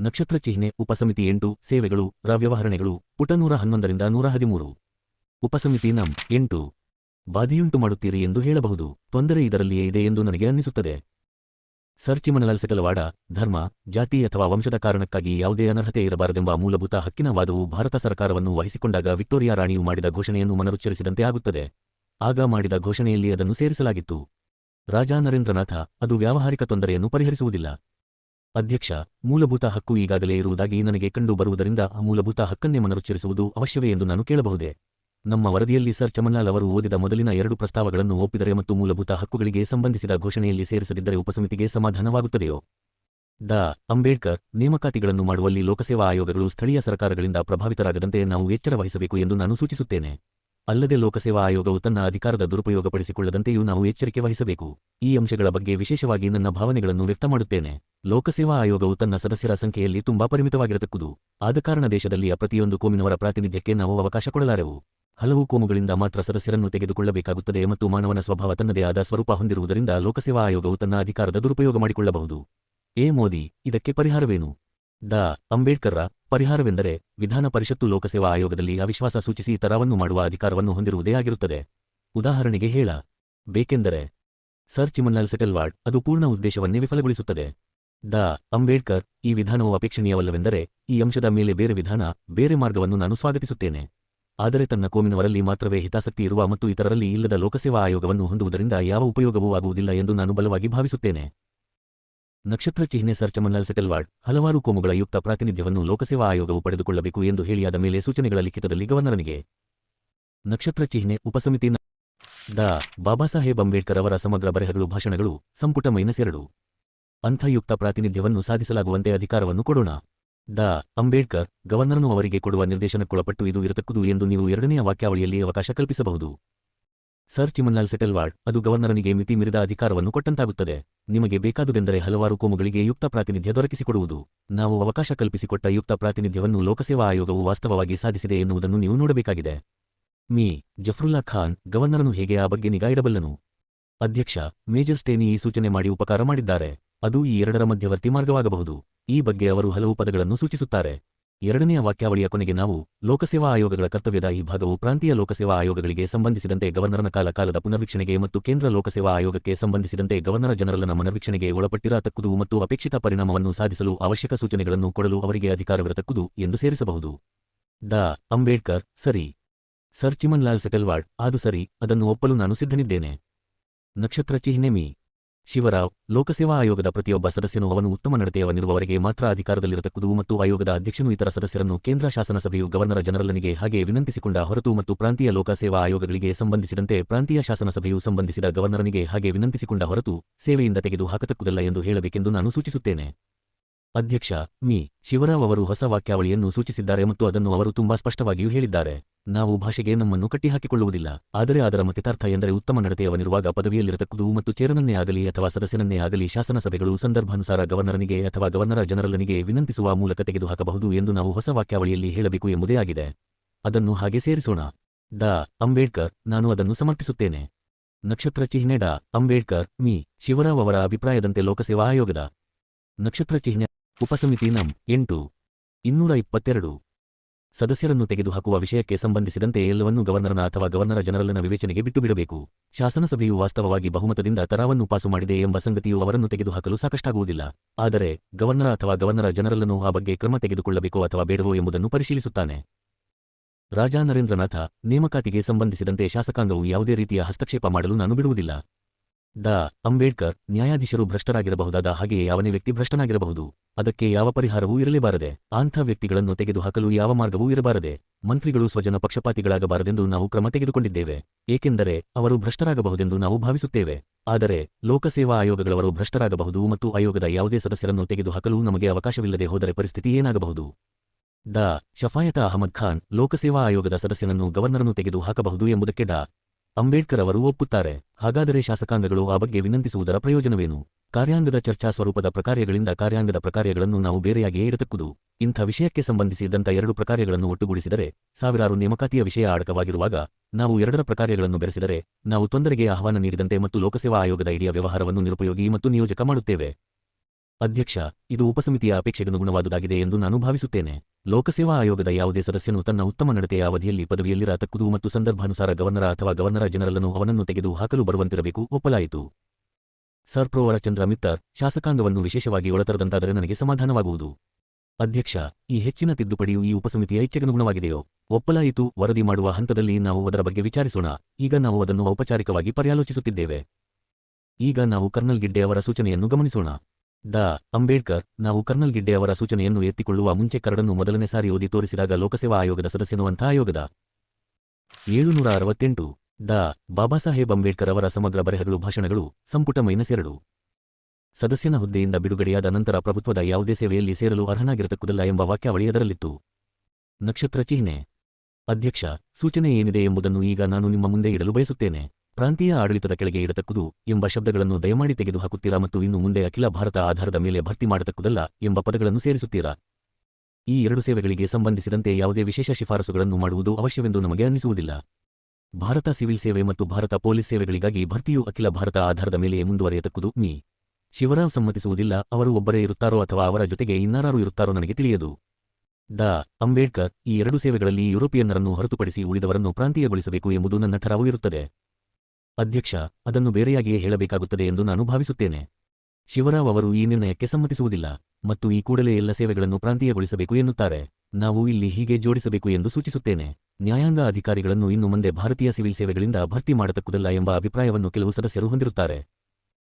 ನಕ್ಷತ್ರ ಚಿಹ್ನೆ, ಉಪಸಮಿತಿ ಎಂಟು, ಸೇವೆಗಳು ರವ್ಯವಹರಣೆಗಳು ವ್ಯವಹರಣೆಗಳು, ಪುಟ ನೂರ ಹನ್ನೊಂದರಿಂದ ನೂರ ಹದಿಮೂರು. ಉಪಸಮಿತಿ ನಂ, ಎಂಟು. ಬಾಧೆಯುಂಟು ಮಾಡುತ್ತೀರಿ ಎಂದು ಹೇಳಬಹುದು. ತೊಂದರೆ ಇದರಲ್ಲಿಯೇ ಇದೆ ಎಂದು ನನಗೆ ಅನ್ನಿಸುತ್ತದೆ. ಸರ್ ಚಿಮನಲಾಲ್ ಸೆಕಲವಾಡ ಧರ್ಮ, ಜಾತಿ ಅಥವಾ ವಂಶದ ಕಾರಣಕ್ಕಾಗಿ ಯಾವುದೇ ಅನರ್ಹತೆ ಇರಬಾರದೆಂಬ ಮೂಲಭೂತ ಹಕ್ಕಿನ ವಾದವು ಭಾರತ ಸರ್ಕಾರವನ್ನು ವಹಿಸಿಕೊಂಡಾಗ ವಿಕ್ಟೋರಿಯಾ ರಾಣಿಯು ಮಾಡಿದ ಘೋಷಣೆಯನ್ನು ಮನರುಚ್ಚರಿಸಿದಂತೆ ಆಗುತ್ತದೆ. ಆಗ ಮಾಡಿದ ಘೋಷಣೆಯಲ್ಲಿ ಅದನ್ನು ಸೇರಿಸಲಾಗಿತ್ತು. ರಾಜ ನರೇಂದ್ರನಾಥ, ಅದು ವ್ಯಾವಹಾರಿಕ ತೊಂದರೆಯನ್ನು ಪರಿಹರಿಸುವುದಿಲ್ಲ. ಅಧ್ಯಕ್ಷ, ಮೂಲಭೂತ ಹಕ್ಕು ಈಗಾಗಲೇ ಇರುವುದಾಗಿ ನನಗೆ ಕಂಡು ಬರುವುದರಿಂದ ಆ ಮೂಲಭೂತ ಹಕ್ಕನ್ನೇ ಮನರುಚ್ಚರಿಸುವುದು ಅವಶ್ಯವೇ ಎಂದು ನಾನು ಕೇಳಬಹುದೇ? ನಮ್ಮ ವರದಿಯಲ್ಲಿ ಸರ್ ಚಮನ್ಲಾಲ್ ಅವರು ಓದಿದ ಮೊದಲಿನ ಎರಡು ಪ್ರಸ್ತಾವಗಳನ್ನು ಒಪ್ಪಿದರೆ ಮತ್ತು ಮೂಲಭೂತ ಹಕ್ಕುಗಳಿಗೆ ಸಂಬಂಧಿಸಿದ ಘೋಷಣೆಯಲ್ಲಿ ಸೇರಿಸದಿದ್ದರೆ ಉಪಸಮಿತಿಗೆ ಸಮಾಧಾನವಾಗುತ್ತದೆಯೋ? ದ ಅಂಬೇಡ್ಕರ್, ನೇಮಕಾತಿಗಳನ್ನು ಮಾಡುವಲ್ಲಿ ಲೋಕಸೇವಾ ಆಯೋಗಗಳು ಸ್ಥಳೀಯ ಸರ್ಕಾರಗಳಿಂದ ಪ್ರಭಾವಿತರಾಗದಂತೆ ನಾವು ಎಚ್ಚರ ವಹಿಸಬೇಕು ಎಂದು ನಾನು ಸೂಚಿಸುತ್ತೇನೆ. ಅಲ್ಲದೆ ಲೋಕಸೇವಾ ಆಯೋಗವು ತನ್ನ ಅಧಿಕಾರದ ದುರುಪಯೋಗಪಡಿಸಿಕೊಳ್ಳದಂತೆಯೂ ನಾವು ಎಚ್ಚರಿಕೆ ವಹಿಸಬೇಕು. ಈ ಅಂಶಗಳ ಬಗ್ಗೆ ವಿಶೇಷವಾಗಿ ನನ್ನ ಭಾವನೆಗಳನ್ನು ವ್ಯಕ್ತ ಮಾಡುತ್ತೇನೆ ಲೋಕಸೇವಾ ಆಯೋಗವು ತನ್ನ ಸದಸ್ಯರ ಸಂಖ್ಯೆಯಲ್ಲಿ ತುಂಬಾ ಪರಿಮಿತವಾಗಿರತಕ್ಕುದು. ಆದ ಕಾರಣ ದೇಶದಲ್ಲಿಯ ಪ್ರತಿಯೊಂದು ಕೋಮಿನವರ ಪ್ರಾತಿನಿಧ್ಯಕ್ಕೆ ನಾವು ಅವಕಾಶ ಕೊಡಲಾರೆವು. ಹಲವು ಕೋಮುಗಳಿಂದ ಮಾತ್ರ ಸದಸ್ಯರನ್ನು ತೆಗೆದುಕೊಳ್ಳಬೇಕಾಗುತ್ತದೆ ಮತ್ತು ಮಾನವನ ಸ್ವಭಾವ ತನ್ನದೇ ಆದ ಸ್ವರೂಪ ಹೊಂದಿರುವುದರಿಂದ ಲೋಕಸೇವಾ ಆಯೋಗವು ತನ್ನ ಅಧಿಕಾರದ ದುರುಪಯೋಗ ಮಾಡಿಕೊಳ್ಳಬಹುದು. ಎ ಮೋದಿ, ಇದಕ್ಕೆ ಪರಿಹಾರವೇನು? ಡಾ. ಅಂಬೇಡ್ಕರ್ರ, ಪರಿಹಾರವೆಂದರೆ ವಿಧಾನ ಪರಿಷತ್ತು ಲೋಕಸೇವಾ ಆಯೋಗದಲ್ಲಿ ಅವಿಶ್ವಾಸ ಸೂಚಿಸಿ ತರವನ್ನು ಮಾಡುವ ಅಧಿಕಾರವನ್ನು ಹೊಂದಿರುವುದೇ ಆಗಿರುತ್ತದೆ. ಉದಾಹರಣೆಗೆ ಹೇಳ. ಬೇಕೆಂದರೆ, ಸರ್ ಚಿಮನ್ಲಾಲ್ ಸೆಟಲ್ವಾಡ್ ಅದು ಪೂರ್ಣ ಉದ್ದೇಶವನ್ನೇ ವಿಫಲಗೊಳಿಸುತ್ತದೆ. ಡಾ. ಅಂಬೇಡ್ಕರ್, ಈ ವಿಧಾನವು ಅಪೇಕ್ಷಣೀಯವಲ್ಲವೆಂದರೆ, ಈ ಅಂಶದ ಮೇಲೆ ಬೇರೆ ವಿಧಾನ, ಬೇರೆ ಮಾರ್ಗವನ್ನು ನಾನು ಸ್ವಾಗತಿಸುತ್ತೇನೆ. ಆದರೆ ತನ್ನ ಕೋಮಿನವರಲ್ಲಿ ಮಾತ್ರವೇ ಹಿತಾಸಕ್ತಿ ಇರುವ ಮತ್ತು ಇತರರಲ್ಲಿ ಇಲ್ಲದ ಲೋಕಸೇವಾ ಆಯೋಗವನ್ನು ಹೊಂದುವುದರಿಂದ ಯಾವ ಉಪಯೋಗವೂ ಆಗುವುದಿಲ್ಲ ಎಂದು ನಾನು ಬಲವಾಗಿ ಭಾವಿಸುತ್ತೇನೆ. ನಕ್ಷತ್ರ ಚಿಹ್ನೆ ಸರ್ ಚಮನ್ಲಾಲ್ ಸೆಟಲ್ವಾಡ್ ಹಲವಾರು ಕೋಮುಗಳ ಯುಕ್ತ ಪ್ರಾತಿನಿಧ್ಯವನ್ನು ಲೋಕಸೇವಾ ಆಯೋಗವು ಪಡೆದುಕೊಳ್ಳಬೇಕು ಎಂದು ಹೇಳಿಯಾದ ಮೇಲೆ ಸೂಚನೆಗಳ ಲಿಖಿತದಲ್ಲಿ ಗವರ್ನರನಿಗೆ. ನಕ್ಷತ್ರ ಚಿಹ್ನೆ ಉಪಸಮಿತಿ ದ ಬಾಬಾಸಾಹೇಬ್ ಅಂಬೇಡ್ಕರ್ ಅವರ ಸಮಗ್ರ ಬರೆಹಗಳು ಭಾಷಣಗಳು ಸಂಪುಟ ಮೈನಸ್ ಎರಡು. ಅಂಥ ಯುಕ್ತ ಪ್ರಾತಿನಿಧ್ಯವನ್ನು ಸಾಧಿಸಲಾಗುವಂತೆ ಅಧಿಕಾರವನ್ನು ಕೊಡೋಣ. ಡಾ. ಅಂಬೇಡ್ಕರ್ ಗವರ್ನರ್ನು ಅವರಿಗೆ ಕೊಡುವ ನಿರ್ದೇಶನಕ್ಕೊಳಪಟ್ಟು ಇದು ಇರತಕ್ಕುದು ಎಂದು ನೀವು ಎರಡನೆಯ ವಾಕ್ಯಾವಳಿಯಲ್ಲಿ ಅವಕಾಶ ಕಲ್ಪಿಸಬಹುದು. ಸರ್ ಚಿಮನ್ಲಾಲ್ ಸೆಟಲ್ವಾಡ್, ಅದು ಗವರ್ನರನಿಗೆ ಮಿತಿ ಮೀರಿದ ಅಧಿಕಾರವನ್ನು ಕೊಟ್ಟಂತಾಗುತ್ತದೆ. ನಿಮಗೆ ಬೇಕಾದುದೆಂದರೆ ಹಲವಾರು ಕೋಮುಗಳಿಗೆ ಯುಕ್ತ ಪ್ರಾತಿನಿಧ್ಯ ದೊರಕಿಸಿಕೊಡುವುದು. ನಾವು ಅವಕಾಶ ಕಲ್ಪಿಸಿಕೊಟ್ಟ ಯುಕ್ತ ಪ್ರಾತಿನಿಧ್ಯವನ್ನು ಲೋಕಸೇವಾ ಆಯೋಗವು ವಾಸ್ತವವಾಗಿ ಸಾಧಿಸಿದೆ ಎನ್ನುವುದನ್ನು ನೀವು ನೋಡಬೇಕಾಗಿದೆ. ಮೀ. ಜಫ್ರುಲ್ಲಾ ಖಾನ್, ಗವರ್ನರನು ಹೇಗೆ ಆ ಬಗ್ಗೆ ನಿಗಾ ಇಡಬಲ್ಲನು? ಅಧ್ಯಕ್ಷ, ಮೇಜರ್ ಸ್ಟೇನಿ ಈ ಸೂಚನೆ ಮಾಡಿ ಉಪಕಾರ ಮಾಡಿದ್ದಾರೆ. ಅದು ಈ ಎರಡರ ಮಧ್ಯವರ್ತಿ ಮಾರ್ಗವಾಗಬಹುದು. ಈ ಬಗ್ಗೆ ಅವರು ಹಲವು ಪದಗಳನ್ನು ಸೂಚಿಸುತ್ತಾರೆ. ಎರಡನೆಯ ವಾಕ್ಯಾವಳಿಯ ಕೊನೆಗೆ ನಾವು ಲೋಕಸೇವಾ ಆಯೋಗಗಳ ಕರ್ತವ್ಯದ ಈ ಭಾಗವು ಪ್ರಾಂತೀಯ ಲೋಕಸೇವಾ ಆಯೋಗಗಳಿಗೆ ಸಂಬಂಧಿಸಿದಂತೆ ಗವರ್ನರ್ನ ಕಾಲ ಕಾಲದ ಪುನರ್ವೀಕ್ಷಣೆಗೆ ಮತ್ತು ಕೇಂದ್ರ ಲೋಕಸೇವಾ ಆಯೋಗಕ್ಕೆ ಸಂಬಂಧಿಸಿದಂತೆ ಗವರ್ನರ್ ಜನರಲ್ನ ಮನರ್ವೀಕ್ಷಣೆಗೆ ಒಳಪಟ್ಟಿರತಕ್ಕುದು ಮತ್ತು ಅಪೇಕ್ಷಿತ ಪರಿಣಾಮವನ್ನು ಸಾಧಿಸಲು ಅವಶ್ಯಕ ಸೂಚನೆಗಳನ್ನು ಕೊಡಲು ಅವರಿಗೆ ಅಧಿಕಾರವಿರತಕ್ಕುದು ಎಂದು ಸೇರಿಸಬಹುದು. ಡಾ. ಅಂಬೇಡ್ಕರ್, ಸರಿ. ಸರ್ ಚಿಮನ್ಲಾಲ್ ಸೆಟಲ್ವಾಡ್ ಅದು ಸರಿ, ಅದನ್ನು ಒಪ್ಪಲು ನಾನು ಸಿದ್ಧನಿದ್ದೇನೆ. ನಕ್ಷತ್ರ ಚಿಹ್ನೆ ಮೀ. ಶಿವರಾವ್, ಲೋಕಸೇವಾ ಆಯೋಗದ ಪ್ರತಿಯೊಬ್ಬ ಸದಸ್ಯನು ಅವನು ಉತ್ತಮ ನಡತೆಯವನಿರುವವರೆಗೆ ಮಾತ್ರ ಅಧಿಕಾರದಲ್ಲಿರತಕ್ಕುದು ಮತ್ತು ಆಯೋಗದ ಅಧ್ಯಕ್ಷನು ಇತರ ಸದಸ್ಯರನ್ನು ಕೇಂದ್ರ ಶಾಸನಸಭೆಯು ಗವರ್ನರ್ ಜನರಲ್ನಿಗೆ ಹಾಗೆ ವಿನಂತಿಸಿಕೊಂಡ ಹೊರತು ಮತ್ತು ಪ್ರಾಂತೀಯ ಲೋಕಸೇವಾ ಆಯೋಗಗಳಿಗೆ ಸಂಬಂಧಿಸಿದಂತೆ ಪ್ರಾಂತೀಯ ಶಾಸನಸಭೆಯು ಸಂಬಂಧಿಸಿದ ಗವರ್ನರನಿಗೆ ಹಾಗೆ ವಿನಂತಿಸಿಕೊಂಡ ಹೊರತು ಸೇವೆಯಿಂದ ತೆಗೆದು ಹಾಕತಕ್ಕುದಲ್ಲ ಎಂದು ಹೇಳಬೇಕೆಂದು ನಾನು ಸೂಚಿಸುತ್ತೇನೆ. ಅಧ್ಯಕ್ಷ, ಮೀ. ಶಿವರಾವ್ ಅವರು ಹೊಸ ವಾಕ್ಯಾವಳಿಯನ್ನು ಸೂಚಿಸಿದ್ದಾರೆ ಮತ್ತು ಅದನ್ನು ಅವರು ತುಂಬಾ ಸ್ಪಷ್ಟವಾಗಿಯೂ ಹೇಳಿದ್ದಾರೆ. ನಾವು ಭಾಷೆಗೆ ನಮ್ಮನ್ನು ಕಟ್ಟಿಹಾಕಿಕೊಳ್ಳುವುದಿಲ್ಲ, ಆದರೆ ಅದರ ಮತಿತಾರ್ಥ ಎಂದರೆ ಉತ್ತಮ ನಡತೆಯವನಿರುವಾಗ ಪದವಿಯಲ್ಲಿರತಕ್ಕುದು ಮತ್ತು ಚೇರನನ್ನೇ ಆಗಲಿ ಅಥವಾ ಸದಸ್ಯನನ್ನೇ ಆಗಲಿ ಶಾಸನಸಭೆಗಳು ಸಂದರ್ಭಾನುಸಾರ ಗವರ್ನರನಿಗೆ ಅಥವಾ ಗವರ್ನರ ಜನರಲ್ನಿಗೆ ವಿನಂತಿಸುವ ಮೂಲಕ ತೆಗೆದುಹಾಕಬಹುದು ಎಂದು ನಾವು ಹೊಸ ವಾಕ್ಯಾವಳಿಯಲ್ಲಿ ಹೇಳಬೇಕು ಎಂಬುದೇ ಆಗಿದೆ. ಅದನ್ನು ಹಾಗೆ ಸೇರಿಸೋಣ. ಡಾ. ಅಂಬೇಡ್ಕರ್, ನಾನು ಅದನ್ನು ಸಮರ್ಥಿಸುತ್ತೇನೆ. ನಕ್ಷತ್ರ ಚಿಹ್ನೆ ಡಾ. ಅಂಬೇಡ್ಕರ್, ಮೀ. ಶಿವರಾವ್ ಅವರ ಅಭಿಪ್ರಾಯದಂತೆ ಲೋಕಸೇವಾ ಆಯೋಗದ ನಕ್ಷತ್ರ ಚಿಹ್ನೆ ಉಪಸಮಿತಿ ನಂ. ಎಂಟು. ಇನ್ನೂರ ಇಪ್ಪತ್ತೆರಡು. ಸದಸ್ಯರನ್ನು ತೆಗೆದುಹಾಕುವ ವಿಷಯಕ್ಕೆ ಸಂಬಂಧಿಸಿದಂತೆ ಎಲ್ಲವನ್ನೂ ಗವರ್ನರನ ಅಥವಾ ಗವರ್ನರ ಜನರಲ್ನ ವಿವೇಚನೆಗೆ ಬಿಟ್ಟುಬಿಡಬೇಕು. ಶಾಸನಸಭೆಯು ವಾಸ್ತವವಾಗಿ ಬಹುಮತದಿಂದ ತರಾವನ್ನು ಪಾಸು ಮಾಡಿದೆ ಎಂಬ ಸಂಗತಿಯು ಅವರನ್ನು ತೆಗೆದುಹಾಕಲು ಸಾಕಷ್ಟಾಗುವುದಿಲ್ಲ. ಆದರೆ ಗವರ್ನರ ಅಥವಾ ಗವರ್ನರ ಜನರಲ್ಲನ್ನು ಆ ಬಗ್ಗೆ ಕ್ರಮ ತೆಗೆದುಕೊಳ್ಳಬೇಕೋ ಅಥವಾ ಬೇಡವೋ ಎಂಬುದನ್ನು ಪರಿಶೀಲಿಸುತ್ತಾನೆ. ರಾಜಾ ನರೇಂದ್ರನಾಥ ನೇಮಕಾತಿಗೆ ಸಂಬಂಧಿಸಿದಂತೆ ಶಾಸಕಾಂಗವು ಯಾವುದೇ ರೀತಿಯ ಹಸ್ತಕ್ಷೇಪ ಮಾಡಲು ನಾನು ಬಿಡುವುದಿಲ್ಲ. ಡಾ ಅಂಬೇಡ್ಕರ್ ನ್ಯಾಯಾಧೀಶರು ಭ್ರಷ್ಟರಾಗಿರಬಹುದಾದ ಹಾಗೆಯೇ ಯಾವನೇ ವ್ಯಕ್ತಿ ಭ್ರಷ್ಟನಾಗಿರಬಹುದು. ಅದಕ್ಕೆ ಯಾವ ಪರಿಹಾರವೂ ಇರಲೇಬಾರದೆ. ಅಂಥ ವ್ಯಕ್ತಿಗಳನ್ನು ತೆಗೆದುಹಾಕಲು ಯಾವ ಮಾರ್ಗವೂ ಇರಬಾರದೆ. ಮಂತ್ರಿಗಳು ಸ್ವಜನ ಪಕ್ಷಪಾತಿಗಳಾಗಬಾರದೆಂದು ನಾವು ಕ್ರಮ ತೆಗೆದುಕೊಂಡಿದ್ದೇವೆ. ಏಕೆಂದರೆ ಅವರು ಭ್ರಷ್ಟರಾಗಬಹುದೆಂದು ನಾವು ಭಾವಿಸುತ್ತೇವೆ. ಆದರೆ ಲೋಕಸೇವಾ ಆಯೋಗಗಳವರು ಭ್ರಷ್ಟರಾಗಬಹುದು ಮತ್ತು ಆಯೋಗದ ಯಾವುದೇ ಸದಸ್ಯರನ್ನು ತೆಗೆದುಹಾಕಲು ನಮಗೆ ಅವಕಾಶವಿಲ್ಲದೆ ಹೋದರೆ ಪರಿಸ್ಥಿತಿ ಏನಾಗಬಹುದು? ಡಾ ಶಫಾಯತ ಅಹಮದ್ ಖಾನ್ ಲೋಕಸೇವಾ ಆಯೋಗದ ಸದಸ್ಯನನ್ನು ಗವರ್ನರನ್ನು ತೆಗೆದು ಹಾಕಬಹುದು ಎಂಬುದಕ್ಕೆ ಡಾ. ಅಂಬೇಡ್ಕರ್ ಅವರು ಒಪ್ಪುತ್ತಾರೆ. ಹಾಗಾದರೆ ಶಾಸಕಾಂಗಗಳು ಆ ಬಗ್ಗೆ ವಿನಂತಿಸುವುದರ ಪ್ರಯೋಜನವೇನು? ಕಾರ್ಯಾಂಗದ ಚರ್ಚಾ ಸ್ವರೂಪದ ಪ್ರಕಾರ್ಯಗಳಿಂದ ಕಾರ್ಯಾಂಗದ ಪ್ರಕಾರ್ಯಗಳನ್ನು ನಾವು ಬೇರೆಯಾಗಿಯೇ ಇಡತಕ್ಕುದು. ಇಂಥ ವಿಷಯಕ್ಕೆ ಸಂಬಂಧಿಸಿದಂಥ ಎರಡು ಪ್ರಕಾರ್ಯಗಳನ್ನು ಒಟ್ಟುಗೂಡಿಸಿದರೆ, ಸಾವಿರಾರು ನೇಮಕಾತಿಯ ವಿಷಯ ಅಡಕವಾಗಿರುವಾಗ ನಾವು ಎರಡರ ಪ್ರಕಾರ್ಯಗಳನ್ನು ಬೆರೆಸಿದರೆ, ನಾವು ತೊಂದರೆಗೆ ಆಹ್ವಾನ ನೀಡಿದಂತೆ ಮತ್ತು ಲೋಕಸೇವಾ ಆಯೋಗದ ಇಡೀ ವ್ಯವಹಾರವನ್ನು ನಿರುಪಯೋಗಿ ಮತ್ತು ನಿಯೋಜಕ ಮಾಡುತ್ತೇವೆ. ಅಧ್ಯಕ್ಷ, ಇದು ಉಪಸಮಿತಿಯ ಅಪೇಕ್ಷೆಗನುಗುಣವಾದುದಾಗಿದೆ ಎಂದು ನಾನು ಭಾವಿಸುತ್ತೇನೆ. ಲೋಕಸೇವಾ ಆಯೋಗದ ಯಾವುದೇ ಸದಸ್ಯನು ತನ್ನ ಉತ್ತಮ ನಡತೆಯ ಅವಧಿಯಲ್ಲಿ ಪದವಿಯಲ್ಲಿರತಕ್ಕುದು ಮತ್ತು ಸಂದರ್ಭಾನುಸಾರ ಗವರ್ನರ ಅಥವಾ ಗವರ್ನರ ಜನರಲ್ಲನ್ನು ಅವನನ್ನು ತೆಗೆದು ಹಾಕಲು ಬರುವಂತಿರಬೇಕು ಒಪ್ಪಲಾಯಿತು. ಸರ್ ಪ್ರೋವರ ಚಂದ್ರ ಮಿತ್ತರ್, ಶಾಸಕಾಂಗವನ್ನು ವಿಶೇಷವಾಗಿ ಒಳತರದಂತಾದರೆ ನನಗೆ ಸಮಾಧಾನವಾಗುವುದು. ಅಧ್ಯಕ್ಷ, ಈ ಹೆಚ್ಚಿನ ತಿದ್ದುಪಡಿಯು ಈ ಉಪಸಮಿತಿಯ ಇಚ್ಛೆಗನುಗುಣವಾಗಿದೆಯೋ? ಒಪ್ಪಲಾಯಿತು, ವರದಿ ಮಾಡುವ ಹಂತದಲ್ಲಿ ನಾವು ಅದರ ಬಗ್ಗೆ ವಿಚಾರಿಸೋಣ. ಈಗ ನಾವು ಅದನ್ನು ಔಪಚಾರಿಕವಾಗಿ ಪರ್ಯಾಲೋಚಿಸುತ್ತಿದ್ದೇವೆ. ಈಗ ನಾವು ಕರ್ನಲ್ ಗಿಡ್ಡೆ ಅವರ ಸೂಚನೆಯನ್ನು ಗಮನಿಸೋಣ. ಡಾ. ಅಂಬೇಡ್ಕರ್, ನಾವು ಕರ್ನಲ್ ಗಿಡ್ಡೆ ಅವರ ಸೂಚನೆಯನ್ನು ಎತ್ತಿಕೊಳ್ಳುವ ಮುಂಚೆ ಕರಡನ್ನು ಮೊದಲನೇ ಸಾರಿ ಓದಿ ತೋರಿಸಿದಾಗ ಲೋಕಸೇವಾ ಆಯೋಗದ ಸದಸ್ಯನು ಅಂಥ ಆಯೋಗದ. ಏಳುನೂರ ಅರವತ್ತೆಂಟು, ಡಾ. ಬಾಬಾಸಾಹೇಬ್ ಅಂಬೇಡ್ಕರ್ ಅವರ ಸಮಗ್ರ ಬರೆಹಗಳು ಭಾಷಣಗಳು, ಸಂಪುಟ ಮೈನಸ್ ಎರಡು. ಸದಸ್ಯನ ಹುದ್ದೆಯಿಂದ ಬಿಡುಗಡೆಯಾದ ನಂತರ ಪ್ರಭುತ್ವದ ಯಾವುದೇ ಸೇವೆಯಲ್ಲಿ ಸೇರಲು ಅರ್ಹನಾಗಿರತಕ್ಕುದಲ್ಲ ಎಂಬ ವಾಕ್ಯಾವಳಿ ಅದರಲ್ಲಿತ್ತು. ನಕ್ಷತ್ರ ಚಿಹ್ನೆ. ಅಧ್ಯಕ್ಷ, ಸೂಚನೆ ಏನಿದೆ ಎಂಬುದನ್ನು ಈಗ ನಾನು ನಿಮ್ಮ ಮುಂದೆ ಇಡಲು ಬಯಸುತ್ತೇನೆ. ಪ್ರಾಂತೀಯ ಆಡಳಿತದ ಕೆಳಗೆ ಇಡತಕ್ಕುದು ಎಂಬ ಶಬ್ದಗಳನ್ನು ದಯಮಾಡಿ ತೆಗೆದುಹಾಕುತ್ತೀರಾ ಮತ್ತು ಇನ್ನು ಮುಂದೆ ಅಖಿಲ ಭಾರತ ಆಧಾರದ ಮೇಲೆ ಭರ್ತಿ ಮಾಡತಕ್ಕುದಲ್ಲ ಎಂಬ ಪದಗಳನ್ನು ಸೇರಿಸುತ್ತೀರಾ? ಈ ಎರಡು ಸೇವೆಗಳಿಗೆ ಸಂಬಂಧಿಸಿದಂತೆ ಯಾವುದೇ ವಿಶೇಷ ಶಿಫಾರಸುಗಳನ್ನು ಮಾಡುವುದು ಅವಶ್ಯವೆಂದು ನಮಗೆ ಅನ್ನಿಸುವುದಿಲ್ಲ. ಭಾರತ ಸಿವಿಲ್ ಸೇವೆ ಮತ್ತು ಭಾರತ ಪೊಲೀಸ್ ಸೇವೆಗಳಿಗಾಗಿ ಭರ್ತಿಯು ಅಖಿಲ ಭಾರತ ಆಧಾರದ ಮೇಲೆ ಮುಂದುವರಿಯತಕ್ಕುದು ಮೀ. ಶಿವರಾವ್ ಸಮ್ಮತಿಸುವುದಿಲ್ಲ, ಅವರು ಒಬ್ಬರೇ ಇರುತ್ತಾರೋ ಅಥವಾ ಅವರ ಜೊತೆಗೆ ಇನ್ನಾರು ಇರುತ್ತಾರೋ ನನಗೆ ತಿಳಿಯದು. ಡಾ. ಅಂಬೇಡ್ಕರ್, ಈ ಎರಡು ಸೇವೆಗಳಲ್ಲಿ ಯುರೋಪಿಯನ್ನರನ್ನು ಹೊರತುಪಡಿಸಿ ಉಳಿದವರನ್ನು ಪ್ರಾಂತೀಯಗೊಳಿಸಬೇಕು ಎಂಬುದು ನನ್ನ ಠರಾವು ಇರುತ್ತದೆ. ಅಧ್ಯಕ್ಷ, ಅದನ್ನು ಬೇರೆಯಾಗಿಯೇ ಹೇಳಬೇಕಾಗುತ್ತದೆ ಎಂದು ನಾನು ಭಾವಿಸುತ್ತೇನೆ. ಶಿವರಾವ್ ಅವರು ಈ ನಿರ್ಣಯಕ್ಕೆ ಸಮ್ಮತಿಸುವುದಿಲ್ಲ ಮತ್ತು ಈ ಕೂಡಲೇ ಎಲ್ಲ ಸೇವೆಗಳನ್ನು ಪ್ರಾಂತೀಯಗೊಳಿಸಬೇಕು ಎನ್ನುತ್ತಾರೆ. ನಾವು ಇಲ್ಲಿ ಹೀಗೆ ಜೋಡಿಸಬೇಕು ಎಂದು ಸೂಚಿಸುತ್ತೇನೆ. ನ್ಯಾಯಾಂಗ ಅಧಿಕಾರಿಗಳನ್ನು ಇನ್ನು ಮುಂದೆ ಭಾರತೀಯ ಸಿವಿಲ್ ಸೇವೆಗಳಿಂದ ಭರ್ತಿ ಮಾಡತಕ್ಕುದಲ್ಲ ಎಂಬ ಅಭಿಪ್ರಾಯವನ್ನು ಕೆಲವು ಸದಸ್ಯರು ಹೊಂದಿರುತ್ತಾರೆ.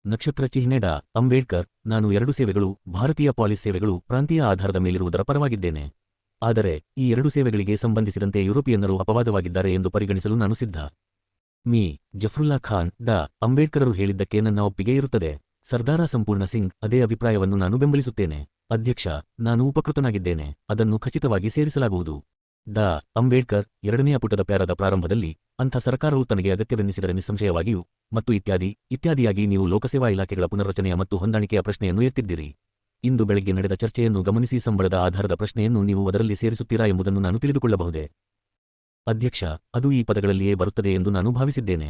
ನಕ್ಷತ್ರ ಚಿಹ್ನೆಡ ಅಂಬೇಡ್ಕರ್, ನಾನು ಎರಡು ಸೇವೆಗಳು, ಭಾರತೀಯ ಪಾಲಿಸ್ ಸೇವೆಗಳು, ಪ್ರಾಂತೀಯ ಆಧಾರದ ಮೇಲಿರುವುದರ ಪರವಾಗಿದ್ದೇನೆ. ಆದರೆ, ಈ ಎರಡು ಸೇವೆಗಳಿಗೆ ಸಂಬಂಧಿಸಿದಂತೆ ಯುರೋಪಿಯನ್ನರು ಅಪವಾದವಾಗಿದ್ದಾರೆ ಎಂದು ಪರಿಗಣಿಸಲು ನಾನು ಸಿದ್ಧ. ಮೀ. ಜಫ್ರುಲ್ಲಾ ಖಾನ್ ಡಾ. ಅಂಬೇಡ್ಕರರು ಹೇಳಿದ್ದಕ್ಕೆ ನನ್ನ ಒಪ್ಪಿಗೆ ಇರುತ್ತದೆ. ಸರ್ದಾರ ಸಂಪೂರ್ಣ ಸಿಂಗ್ ಅದೇ ಅಭಿಪ್ರಾಯವನ್ನು ನಾನು ಬೆಂಬಲಿಸುತ್ತೇನೆ. ಅಧ್ಯಕ್ಷ, ನಾನು ಉಪಕೃತನಾಗಿದ್ದೇನೆ. ಅದನ್ನು ಖಚಿತವಾಗಿ ಸೇರಿಸಲಾಗುವುದು. ಡಾ. ಅಂಬೇಡ್ಕರ್ ಎರಡನೆಯ ಪುಟದ ಪ್ಯಾರದ ಪ್ರಾರಂಭದಲ್ಲಿ ಅಂಥ ಸರ್ಕಾರವು ತನಗೆ ಅಗತ್ಯವೆನ್ನಿಸಿದರೆ ನಿಸ್ಸಂಶಯವಾಗಿಯೂ ಮತ್ತು ಇತ್ಯಾದಿ, ಇತ್ಯಾದಿಯಾಗಿ ನೀವು ಲೋಕಸೇವಾ ಇಲಾಖೆಗಳ ಪುನರ್ರಚನೆಯ ಮತ್ತು ಹೊಂದಾಣಿಕೆಯ ಪ್ರಶ್ನೆಯನ್ನು ಎತ್ತಿದ್ದಿರಿ. ಇಂದು ಬೆಳಗ್ಗೆ ನಡೆದ ಚರ್ಚೆಯನ್ನು ಗಮನಿಸಿ ಸಂಬಳದ ಆಧಾರದ ಪ್ರಶ್ನೆಯನ್ನು ನೀವು ಅದರಲ್ಲಿ ಸೇರಿಸುತ್ತೀರಾ ಎಂಬುದನ್ನು ನಾನು ತಿಳಿದುಕೊಳ್ಳಬಹುದೇ? ಅಧ್ಯಕ್ಷ ಅದು ಈ ಪದಗಳಲ್ಲಿಯೇ ಬರುತ್ತದೆ ಎಂದು ನಾನು ಭಾವಿಸಿದ್ದೇನೆ.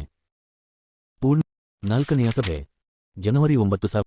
ಪೂರ್ಣ ನಾಲ್ಕನೆಯ ಸಭೆ ಜನವರಿ ಒಂಬತ್ತು